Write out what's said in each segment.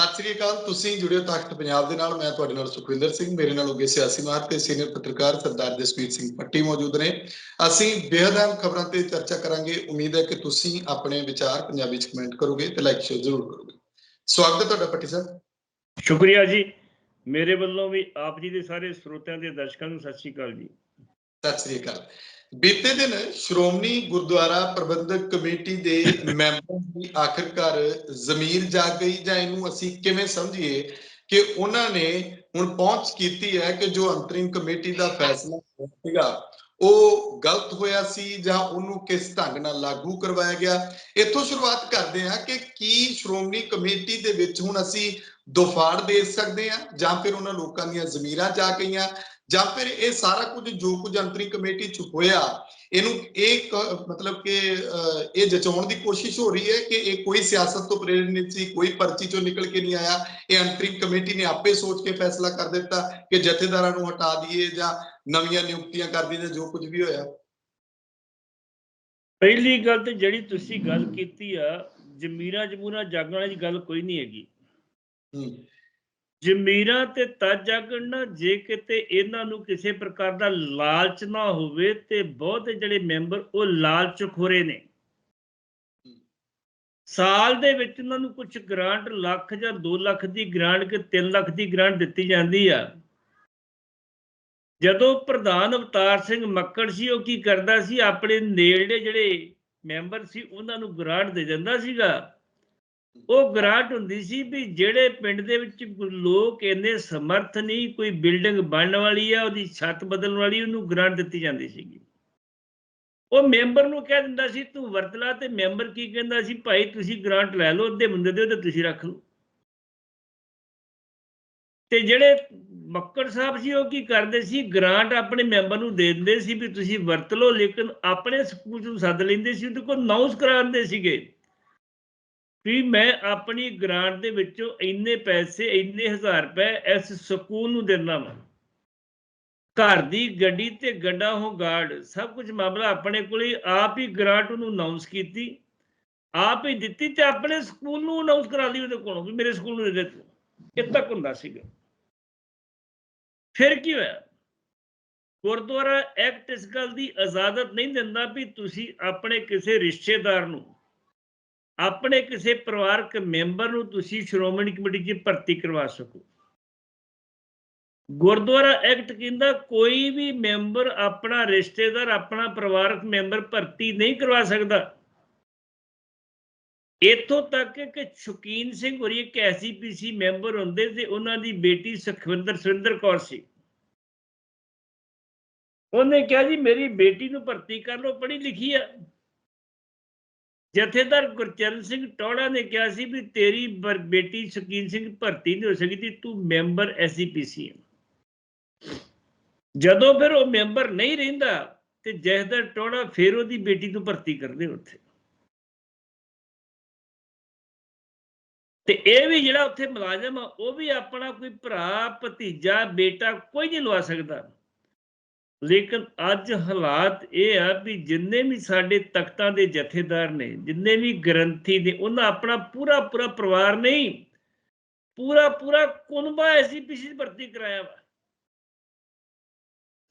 ਸਤਿ ਸ੍ਰੀ ਅਕਾਲ ਤੁਸੀਂ ਜੁੜਿਓ ਤਖਤ ਪੰਜਾਬ ਦੇ ਨਾਲ ਮੈਂ ਤੁਹਾਡੇ ਨਾਲ ਸੁਖਵਿੰਦਰ ਸਿੰਘ ਮੇਰੇ ਨਾਲ ਹੋਗੇ ਸਿਆਸੀ ਮਾਹਰ ਤੇ ਸੀਨੀਅਰ ਪੱਤਰਕਾਰ ਸਰਦਾਰ ਜਸਵੀਰ ਸਿੰਘ ਪੱਟੀ ਮੌਜੂਦ ਨੇ। ਅਸੀਂ ਬੇਹੱਦ ਅਹਿਮ ਖਬਰਾਂ ਤੇ ਚਰਚਾ ਕਰਾਂਗੇ। ਉਮੀਦ ਹੈ ਕਿ ਤੁਸੀਂ ਆਪਣੇ ਵਿਚਾਰ ਪੰਜਾਬੀ ਚ ਕਮੈਂਟ ਕਰੋਗੇ ਤੇ ਲਾਈਕ ਸ਼ੇਅਰ ਜ਼ਰੂਰ ਕਰੋਗੇ। ਸਵਾਗਤ ਹੈ ਤੁਹਾਡਾ ਪੱਟੀ ਸਾਹਿਬ। ਸ਼ੁਕਰੀਆ ਜੀ। ਮੇਰੇ ਵੱਲੋਂ ਵੀ ਆਪ ਜੀ ਦੇ ਸਾਰੇ ਸਰੋਤਿਆਂ ਤੇ ਦਰਸ਼ਕਾਂ ਨੂੰ ਸਤਿ ਸ਼੍ਰੀ ਅਕਾਲ ਜੀ। ਸਤਿ ਸ੍ਰੀ ਅਕਾਲ। ਬੀਤੇ ਦਿਨ ਸ਼੍ਰੋਮਣੀ ਗੁਰਦੁਆਰਾ ਪ੍ਰਬੰਧਕ ਕਮੇਟੀ ਦੇ ਮੈਂਬਰਾਂ ਦੀ ਆਖਰਕਾਰ ਜ਼ਮੀਰ ਜਾਗ ਗਈ, ਜਾਂ ਇਹਨੂੰ ਅਸੀਂ ਕਿਵੇਂ ਸਮਝੀਏ ਕਿ ਉਹਨਾਂ ਨੇ ਹੁਣ ਪਹੁੰਚ ਕੀਤੀ ਹੈ ਕਿ ਜੋ ਅੰਤਰਿਮ ਕਮੇਟੀ ਦਾ ਫੈਸਲਾ ਸੀਗਾ, ਉਹ ਗਲਤ ਹੋਇਆ ਸੀ ਜਾਂ ਉਹਨੂੰ ਕਿਸ ਢੰਗ ਨਾਲ ਲਾਗੂ ਕਰਵਾਇਆ ਗਿਆ? ਇੱਥੋਂ ਸ਼ੁਰੂਆਤ ਕਰਦੇ ਹਾਂ ਕਿ ਕੀ ਸ਼੍ਰੋਮਣੀ ਕਮੇਟੀ ਦੇ ਵਿੱਚ ਹੁਣ ਅਸੀਂ ਦੋਫਾੜ ਦੇ ਸਕਦੇ ਹਾਂ ਜਾਂ ਫਿਰ ਉਹਨਾਂ ਲੋਕਾਂ ਦੀਆਂ ਜ਼ਮੀਰਾਂ ਜਾ ਗਈਆਂ ਜਾਂ ਫਿਰ ਇਹ ਸਾਰਾ ਕੁਝ ਜੋ ਕੁਝ ਅੰਤਰੀ ਕਮੇਟੀ ਚ ਹੋਇਆ ਇਹਨੂੰ ਇਹ ਮਤਲਬ ਕਿ ਅਹ, ਇਹ ਜਚਾਉਣ ਦੀ ਕੋਸ਼ਿਸ਼ ਹੋ ਰਹੀ ਹੈ ਕਿ ਇਹ ਕੋਈ ਸਿਆਸਤ ਤੋਂ ਪ੍ਰੇਰਿਤ ਨਹੀਂ ਸੀ ਕੋਈ ਪਰਚੀ ਚੋਂ ਨਿਕਲ ਕੇ ਨਹੀਂ ਆਇਆ ਇਹ ਅੰਤਰਿਮ ਕਮੇਟੀ ਨੇ ਆਪੇ ਸੋਚ ਕੇ ਫੈਸਲਾ ਕਰ ਦਿੱਤਾ ਕਿ ਜਥੇਦਾਰਾਂ ਨੂੰ ਹਟਾ ਦਈਏ ਜਾਂ ਨਵੀਆਂ ਨਿਯੁਕਤੀਆਂ ਕਰ ਦਈਏ ਜੋ ਕੁਝ ਵੀ ਹੋਇਆ। ਪਹਿਲੀ ਗੱਲ ਤੇ ਜਿਹੜੀ ਤੁਸੀਂ ਗੱਲ ਕੀਤੀ ਆ ਜ਼ਮੀਰਾਂ ਜਮੂਰਾ ਜਾਗਣ ਵਾਲੀ ਗੱਲ ਕੋਈ ਨਹੀਂ ਹੈਗੀ। ਜ਼ਮੀਰਾਂ ਤੇ ਤਦ ਜਾਗਣ ਜੇ ਕਿਤੇ ਇਹਨਾਂ ਨੂੰ ਕਿਸੇ ਪ੍ਰਕਾਰ ਦਾ ਲਾਲਚ ਨਾ ਹੋਵੇ, ਤੇ ਬਹੁਤ ਜਿਹੜੇ ਮੈਂਬਰ ਉਹ ਲਾਲਚ ਖੋਰੇ ਨੇ। ਸਾਲ ਦੇ ਵਿੱਚ ਉਹਨਾਂ ਨੂੰ ਕੁਝ ਗ੍ਰਾਂਟ ਲੱਖ ਜਾਂ 2 ਲੱਖ ਦੀ ਗ੍ਰਾਂਟ ਕਿ 3 ਲੱਖ ਦੀ ਗ੍ਰਾਂਟ ਦਿੱਤੀ ਜਾਂਦੀ ਆ। ਜਦੋਂ ਪ੍ਰਧਾਨ ਅਵਤਾਰ ਸਿੰਘ ਮੱਕੜ ਸੀ, ਉਹ ਕੀ ਕਰਦਾ ਸੀ? ਆਪਣੇ ਨੇੜੇ ਜਿਹੜੇ ਮੈਂਬਰ ਸੀ, ਉਹਨਾਂ ਨੂੰ ਗ੍ਰਾਂਟ ਦੇ ਦਿੰਦਾ ਸੀਗਾ। ਉਹ ਗਰਾਂਟ ਹੁੰਦੀ ਸੀ ਵੀ ਜਿਹੜੇ ਪਿੰਡ ਦੇ ਵਿੱਚ ਲੋਕ ਇੰਨੇ ਸਮਰਥ ਨਹੀਂ, ਕੋਈ ਬਿਲਡਿੰਗ ਬਣਨ ਵਾਲੀ ਆ, ਉਹਦੀ ਛੱਤ ਬਦਲਣ ਵਾਲੀ, ਉਹਨੂੰ ਗ੍ਰਾਂਟ ਦਿੱਤੀ ਜਾਂਦੀ ਸੀਗੀ। ਉਹ ਮੈਂਬਰ ਨੂੰ ਕਹਿ ਦਿੰਦਾ ਸੀ, ਤੂੰ ਵਰਤ ਲਾ ਤੇ ਮੈਂਬਰ ਕੀ ਕਹਿੰਦਾ ਸੀ? ਭਾਈ ਤੁਸੀਂ ਗ੍ਰਾਂਟ ਲੈ ਲਓ, ਅੱਧੇ ਬੰਦੇ ਦਿਓ ਤੇ ਤੁਸੀਂ ਰੱਖ ਲਓ। ਤੇ ਜਿਹੜੇ ਮੱਕੜ ਸਾਹਿਬ ਸੀ, ਉਹ ਕੀ ਕਰਦੇ ਸੀ? ਗ੍ਰਾਂਟ ਆਪਣੇ ਮੈਂਬਰ ਨੂੰ ਦੇ ਦਿੰਦੇ ਸੀ ਵੀ ਤੁਸੀਂ ਵਰਤ ਲਓ, ਲੇਕਿਨ ਆਪਣੇ ਸਕੂਲ ਨੂੰ ਸੱਦ ਲੈਂਦੇ ਸੀ, ਉਹਦੇ ਕੋਲ ਅਨਾਉਂਸ ਕਰਾਉਂਦੇ ਸੀਗੇ। ਵੀ ਮੈਂ ਆਪਣੀ ਗ੍ਰਾਂਟ ਦੇ ਵਿੱਚੋਂ ਇੰਨੇ ਪੈਸੇ, ਇੰਨੇ ਹਜ਼ਾਰ ਰੁਪਏ ਇਸ ਸਕੂਲ ਨੂੰ ਦਿੰਦਾ ਵਾਂ। ਘਰ ਦੀ ਗੱਡੀ ਤੇ ਗੱਡਾ ਹੋ ਗਾਰਡ ਸਭ ਕੁਝ ਮਾਮਲਾ ਆਪਣੇ ਕੋਲ ਹੀ ਆਪ ਹੀ ਗ੍ਰਾਂਟ ਨੂੰ ਅਨਾਉਂਸ ਕੀਤੀ। ਆਪ ਹੀ ਦਿੱਤੀ ਤੇ ਆਪਣੇ ਸਕੂਲ ਨੂੰ ਅਨਾਉਂਸ ਕਰਾ ਲਈ ਉਹਦੇ ਕੋਲੋਂ, ਵੀ ਮੇਰੇ ਸਕੂਲ ਨੂੰ ਦੇ ਦੇ ਤੂੰ। ਇਹ ਤੱਕ ਹੁੰਦਾ ਸੀਗਾ। ਫਿਰ ਕੀ ਹੋਇਆ? ਗੁਰਦੁਆਰਾ ਐਕਟ ਇਸ ਗੱਲ ਦੀ ਇਜਾਜ਼ਤ ਨਹੀਂ ਦਿੰਦਾ ਵੀ ਤੁਸੀਂ ਆਪਣੇ ਕਿਸੇ ਰਿਸ਼ਤੇਦਾਰ ਨੂੰ ਆਪਣੇ ਕਿਸੇ ਪਰਿਵਾਰਕ ਮੈਂਬਰ ਨੂੰ ਤੁਸੀਂ ਸ਼੍ਰੋਮਣੀ ਕਮੇਟੀ 'ਚ ਭਰਤੀ ਕਰਵਾ ਸਕੋ। ਗੁਰਦੁਆਰਾ ਐਕਟ ਕਹਿੰਦਾ, ਕੋਈ ਵੀ ਮੈਂਬਰ ਆਪਣਾ ਰਿਸ਼ਤੇਦਾਰ, ਆਪਣਾ ਪਰਿਵਾਰਕ ਮੈਂਬਰ ਭਰਤੀ ਨਹੀਂ ਕਰਵਾ ਸਕਦਾ। ਇਥੋਂ ਤੱਕ ਕਿ ਸ਼ੁਕੀਨ ਸਿੰਘ ਹੋਰੀ ਇੱਕ ਐਸਜੀਪੀਸੀ ਮੈਂਬਰ ਹੁੰਦੇ ਤੇ ਉਹਨਾਂ ਦੀ ਬੇਟੀ ਸੁਖਵਿੰਦਰ ਸੁਰਿੰਦਰ ਕੌਰ ਸੀ। ਉਹਨੇ ਕਿਹਾ ਜੀ, ਮੇਰੀ ਬੇਟੀ ਨੂੰ ਭਰਤੀ ਕਰ ਲਓ, ਪੜ੍ਹੀ ਲਿਖੀ ਆ। ਜਥੇਦਾਰ ਗੁਰਚਰਨ ਸਿੰਘ ਟੋੜਾ ਨੇ ਕਿਹਾ ਸੀ ਵੀ ਤੇਰੀ ਬੇਟੀ ਸ਼ਕੀਨ ਸਿੰਘ ਭਰਤੀ ਨਹੀਂ ਹੋ ਸਕਦੀ, ਤੂੰ ਮੈਂਬਰ ਐਸਜੀਪੀਸੀ ਹੈ ਜਦੋਂ ਫਿਰ ਉਹ ਮੈਂਬਰ ਨਹੀਂ ਰਹਿੰਦਾ ਤੇ ਜਥੇਦਾਰ ਟੋੜਾ ਫਿਰ ਉਹਦੀ ਬੇਟੀ ਨੂੰ ਭਰਤੀ ਕਰਦੇ ਉੱਥੇ। ਤੇ ਇਹ ਵੀ ਜਿਹੜਾ ਉੱਥੇ ਮੁਲਾਜ਼ਮ ਆ, ਉਹ ਵੀ ਆਪਣਾ ਕੋਈ ਭਰਾ, ਭਤੀਜਾ, ਬੇਟਾ ਕੋਈ ਨਹੀਂ ਲਵਾ ਸਕਦਾ। ਲੇਕਿਨ ਅੱਜ ਹਾਲਾਤ ਇਹ ਆ ਵੀ ਜਿੰਨੇ ਵੀ ਸਾਡੇ ਤਖਤਾਂ ਦੇ ਜਥੇਦਾਰ ਨੇ, ਜਿੰਨੇ ਵੀ ਗ੍ਰੰਥੀ ਨੇ, ਉਹਨਾਂ ਆਪਣਾ ਪੂਰਾ ਪੂਰਾ ਪਰਿਵਾਰ ਨਹੀਂ, ਪੂਰਾ ਪੂਰਾ ਕੁਨਬਾ ਐਸੀ ਪਿਛੀ ਭਰਤੀ ਕਰਾਇਆ ਵਾ।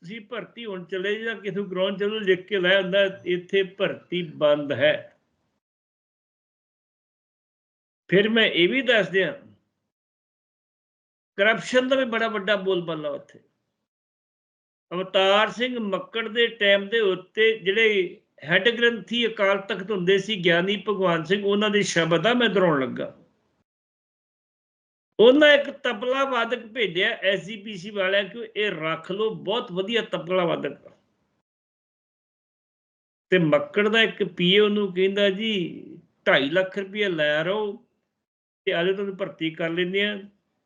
ਤੁਸੀਂ ਭਰਤੀ ਹੁਣ ਚਲੇ ਜਾਂ ਕਿਥੋਂ ਗਰਾਊਂਡ ਚਲੋ, ਲਿਖ ਕੇ ਲੈ ਹੁੰਦਾ ਇੱਥੇ ਭਰਤੀ ਬੰਦ ਹੈ। ਫਿਰ ਮੈਂ ਇਹ ਵੀ ਦੱਸ ਦਿਆਂ ਕਰਪਸ਼ਨ ਦਾ ਵੀ ਬੜਾ ਵੱਡਾ ਬੋਲਬਾਲਾ ਉੱਥੇ। ਅਵਤਾਰ ਸਿੰਘ ਮੱਕੜ ਦੇ ਟਾਈਮ ਦੇ ਉੱਤੇ ਜਿਹੜੇ ਹੈੱਡ ਗ੍ਰੰਥੀ ਅਕਾਲ ਤਖਤ ਹੁੰਦੇ ਸੀ, ਗਿਆਨੀ ਭਗਵਾਨ ਸਿੰਘ, ਉਹਨਾਂ ਦੇ ਸ਼ਬਦ ਆ ਮੈਂ ਦਰਾਉਣ ਲੱਗਾ। ਉਹਨਾਂ ਇੱਕ ਤਬਲਾ ਵਾਦਕ ਭੇਜਿਆ ਐਸਜੀਪੀਸੀ ਵਾਲਿਆਂ, ਕਿ ਇਹ ਰੱਖ ਲਓ, ਬਹੁਤ ਵਧੀਆ ਤਬਲਾ ਵਾਦਕ ਤੇ ਮੱਕੜ ਦਾ ਇੱਕ ਪੀਏ ਉਹਨੂੰ ਕਹਿੰਦਾ ਜੀ 2.5 ਲੱਖ ਰੁਪਏ ਲੈ ਰਹੋ, ਤੇ ਆਲੇ ਤੁਹਾਨੂੰ ਭਰਤੀ ਕਰ ਲੈਂਦੇ ਆ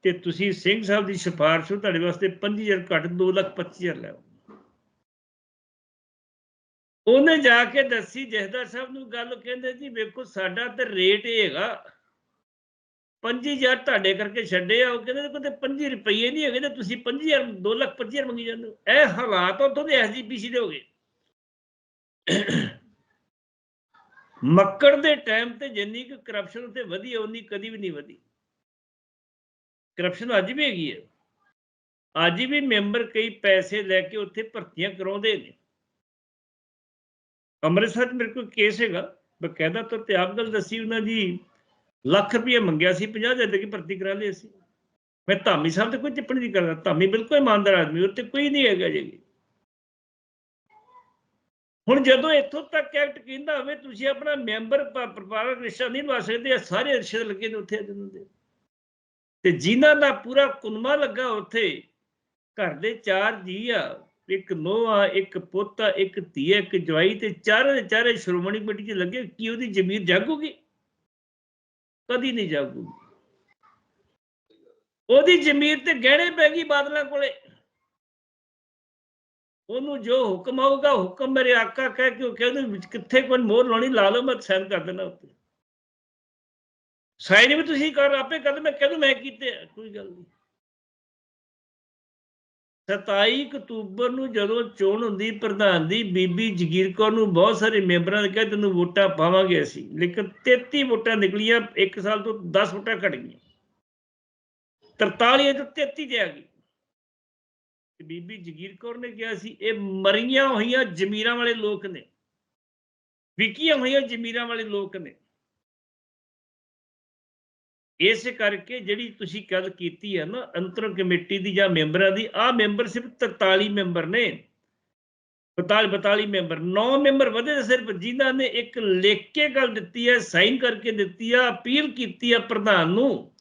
ਤੇ ਤੁਸੀਂ ਸਿੰਘ ਸਾਹਿਬ ਦੀ ਸਿਫਾਰਿਸ਼ ਹੋ ਤੁਹਾਡੇ ਵਾਸਤੇ 5000 ਘੱਟ 2 ਲੱਖ 25000 ਲੈ ਆਓ। ਉਹਨੇ ਜਾ ਕੇ ਦੱਸੀ, ਜਹਦਰ ਸਾਹਿਬ ਨੂੰ ਗੱਲ ਕਹਿੰਦੇ ਜੀ, ਵੇਖੋ ਸਾਡਾ ਤੇ ਰੇਟ ਇਹ ਹੈਗਾ 5000 ਤੁਹਾਡੇ ਕਰਕੇ ਛੱਡੇ ਆ, ਉਹ ਕਹਿੰਦੇ ਕੋਤੇ 5 ਰੁਪਏ ਨਹੀਂ ਹੈਗੇ ਤੇ ਤੁਸੀਂ 5000 2 ਲੱਖ 25000 ਮੰਗੀ ਜਾਂਦੇ ਹੋ। ਇਹ ਹਾਲਾਤ ਉੱਥੋਂ ਦੇ ਐਸਜੀਪੀਸੀ ਦੇ ਹੋ ਗਏ। ਮੱਕੜ ਦੇ ਟਾਈਮ ਤੇ ਜਿੰਨੀ ਕੁ ਕਰਪਸ਼ਨ ਉੱਤੇ ਵਧੀ ਉਨੀ ਕਦੀ ਵੀ ਨਹੀਂ ਵਧੀ। ਕਰਪਸ਼ਨ ਅੱਜ ਵੀ ਹੈਗੀ ਹੈ। ਅੱਜ ਵੀ ਮੈਂਬਰ ਕਈ ਪੈਸੇ ਲੈ ਕੇ ਉੱਥੇ ਭਰਤੀਆਂ ਕਰਾਉਂਦੇ ਨੇ। ਅੰਮ੍ਰਿਤਸਰ 'ਚ ਮੇਰੇ ਕੋਲ ਕੇਸ ਹੈਗਾ। ਬਕਾਇਦਾ ਤੌਰ ਤੇ ਆਪ ਗੱਲ ਦੱਸੀ, ਉਹਨਾਂ ਦੀ ਲੱਖ ਰੁਪਏ ਮੰਗਿਆ ਸੀ 50 ਹਜ਼ਾਰ ਦੇ ਕੇ ਭਰਤੀ ਕਰਾ ਲਈ ਸੀ ਮੈਂ ਧਾਮੀ ਸਾਹਿਬ ਤੇ ਕੋਈ ਟਿੱਪਣੀ ਨਹੀਂ ਕਰਦਾ। ਧਾਮੀ ਬਿਲਕੁਲ ਇਮਾਨਦਾਰ ਆਦਮੀ ਉੱਤੇ ਕੋਈ ਨਹੀਂ ਹੈਗਾ ਜੀ। ਹੁਣ ਜਦੋਂ ਇੱਥੋਂ ਤੱਕ ਐਕਟ ਕਹਿੰਦਾ ਹੋਵੇ, ਤੁਸੀਂ ਆਪਣਾ ਮੈਂਬਰ ਪਰਿਵਾਰਕ ਰਿਸ਼ਤਾ ਨਹੀਂ ਲਵਾ ਸਕਦੇ, ਇਹ ਸਾਰੇ ਰਿਸ਼ਤੇ ਲੱਗੇ ਨੇ ਉੱਥੇ ਇਹਨਾਂ ਦੇ ਤੇ ਜਿਨ੍ਹਾਂ ਦਾ ਪੂਰਾ ਕੁਨਮਾ ਲੱਗਾ ਉੱਥੇ, ਘਰ ਦੇ ਚਾਰ ਜੀ ਆ, ਇੱਕ ਨੂੰਹ ਇੱਕ ਪੁੱਤ ਇੱਕ ਧੀ ਇੱਕ ਜਵਾਈ ਤੇ ਚਾਰੇ ਚਾਰੇ ਸ਼੍ਰੋਮਣੀ ਕਮੇਟੀ 'ਚ ਲੱਗੇ, ਕੀ ਉਹਦੀ ਜ਼ਮੀਰ ਜਾਗੂਗੀ? ਕਦੀ ਨਹੀਂ ਜਾਗੂਗੀ। ਉਹਦੀ ਜ਼ਮੀਰ ਤੇ ਗਹਿਣੇ ਪੈ ਗਈ ਬਾਦਲਾਂ ਕੋਲੇ। ਉਹਨੂੰ ਜੋ ਹੁਕਮ ਆਊਗਾ, ਹੁਕਮ ਮੇਰੇ ਆਕਾ ਕਹਿ ਕੇ ਉਹ ਕਹਿੰਦੇ ਕਿੱਥੇ ਕੋਈ ਮੋਹਰ ਲਾਉਣੀ, ਲਾ ਲਓ, ਮੈਂ ਸਾਈਨ ਕਰ ਦੇਣਾ ਉੱਤੇ ਸਾਈਨ ਵੀ ਤੁਸੀਂ ਕਰ, ਆਪੇ ਕਰ, ਮੈਂ ਕਹਿੰਦਾ ਮੈਂ ਕੀਤੇ, ਕੋਈ ਗੱਲ ਨਹੀਂ। 27 ਅਕਤੂਬਰ ਨੂੰ ਜਦੋਂ ਚੋਣ ਹੁੰਦੀ, ਪ੍ਰਧਾਨ ਦੀ ਬੀਬੀ ਜਗੀਰ ਕੌਰ ਨੂੰ ਬਹੁਤ ਸਾਰੇ ਮੈਂਬਰਾਂ ਨੇ ਕਿਹਾ, ਤੈਨੂੰ ਵੋਟਾਂ ਪਾਵਾਂਗੇ ਅਸੀਂ। ਲੇਕਿਨ 33 ਵੋਟਾਂ ਨਿਕਲੀਆਂ, ਇੱਕ ਸਾਲ ਤੋਂ 10 ਵੋਟਾਂ ਘਟ ਗਈਆਂ। 43 ਤੋਂ 33 ਤੇ ਆ ਗਈ। ਬੀਬੀ ਜਗੀਰ ਕੌਰ ਨੇ ਕਿਹਾ ਸੀ, ਇਹ ਮਰੀਆਂ ਹੋਈਆਂ ਜ਼ਮੀਰਾਂ ਵਾਲੇ ਲੋਕ ਨੇ। ਵਿਕੀਆਂ ਹੋਈਆਂ ਜ਼ਮੀਰਾਂ ਵਾਲੇ ਲੋਕ ਨੇ। ਇਸ ਕਰਕੇ ਜਿਹੜੀ ਤੁਸੀਂ ਗੱਲ ਕੀਤੀ ਹੈ ਨਾ ਅੰਤਰ ਕਮੇਟੀ ਦੀ ਜਾਂ ਮੈਂਬਰਾਂ ਦੀ ਆ ਮੈਂਬਰ 43 ਮੈਂਬਰ ਨੇ। 42 42 ਮੈਂਬਰ। 9 ਮੈਂਬਰ ਵਧੇ ਸਿਰਫ ਜਿਨ੍ਹਾਂ ਨੇ ਇੱਕ ਲਿਖ ਕੇ ਗੱਲ ਦਿੱਤੀ ਹੈ, ਸਾਈਨ ਕਰਕੇ ਦਿੱਤੀ ਆ ਅਪੀਲ ਕੀਤੀ ਹੈ ਪ੍ਰਧਾਨ ਨੂੰ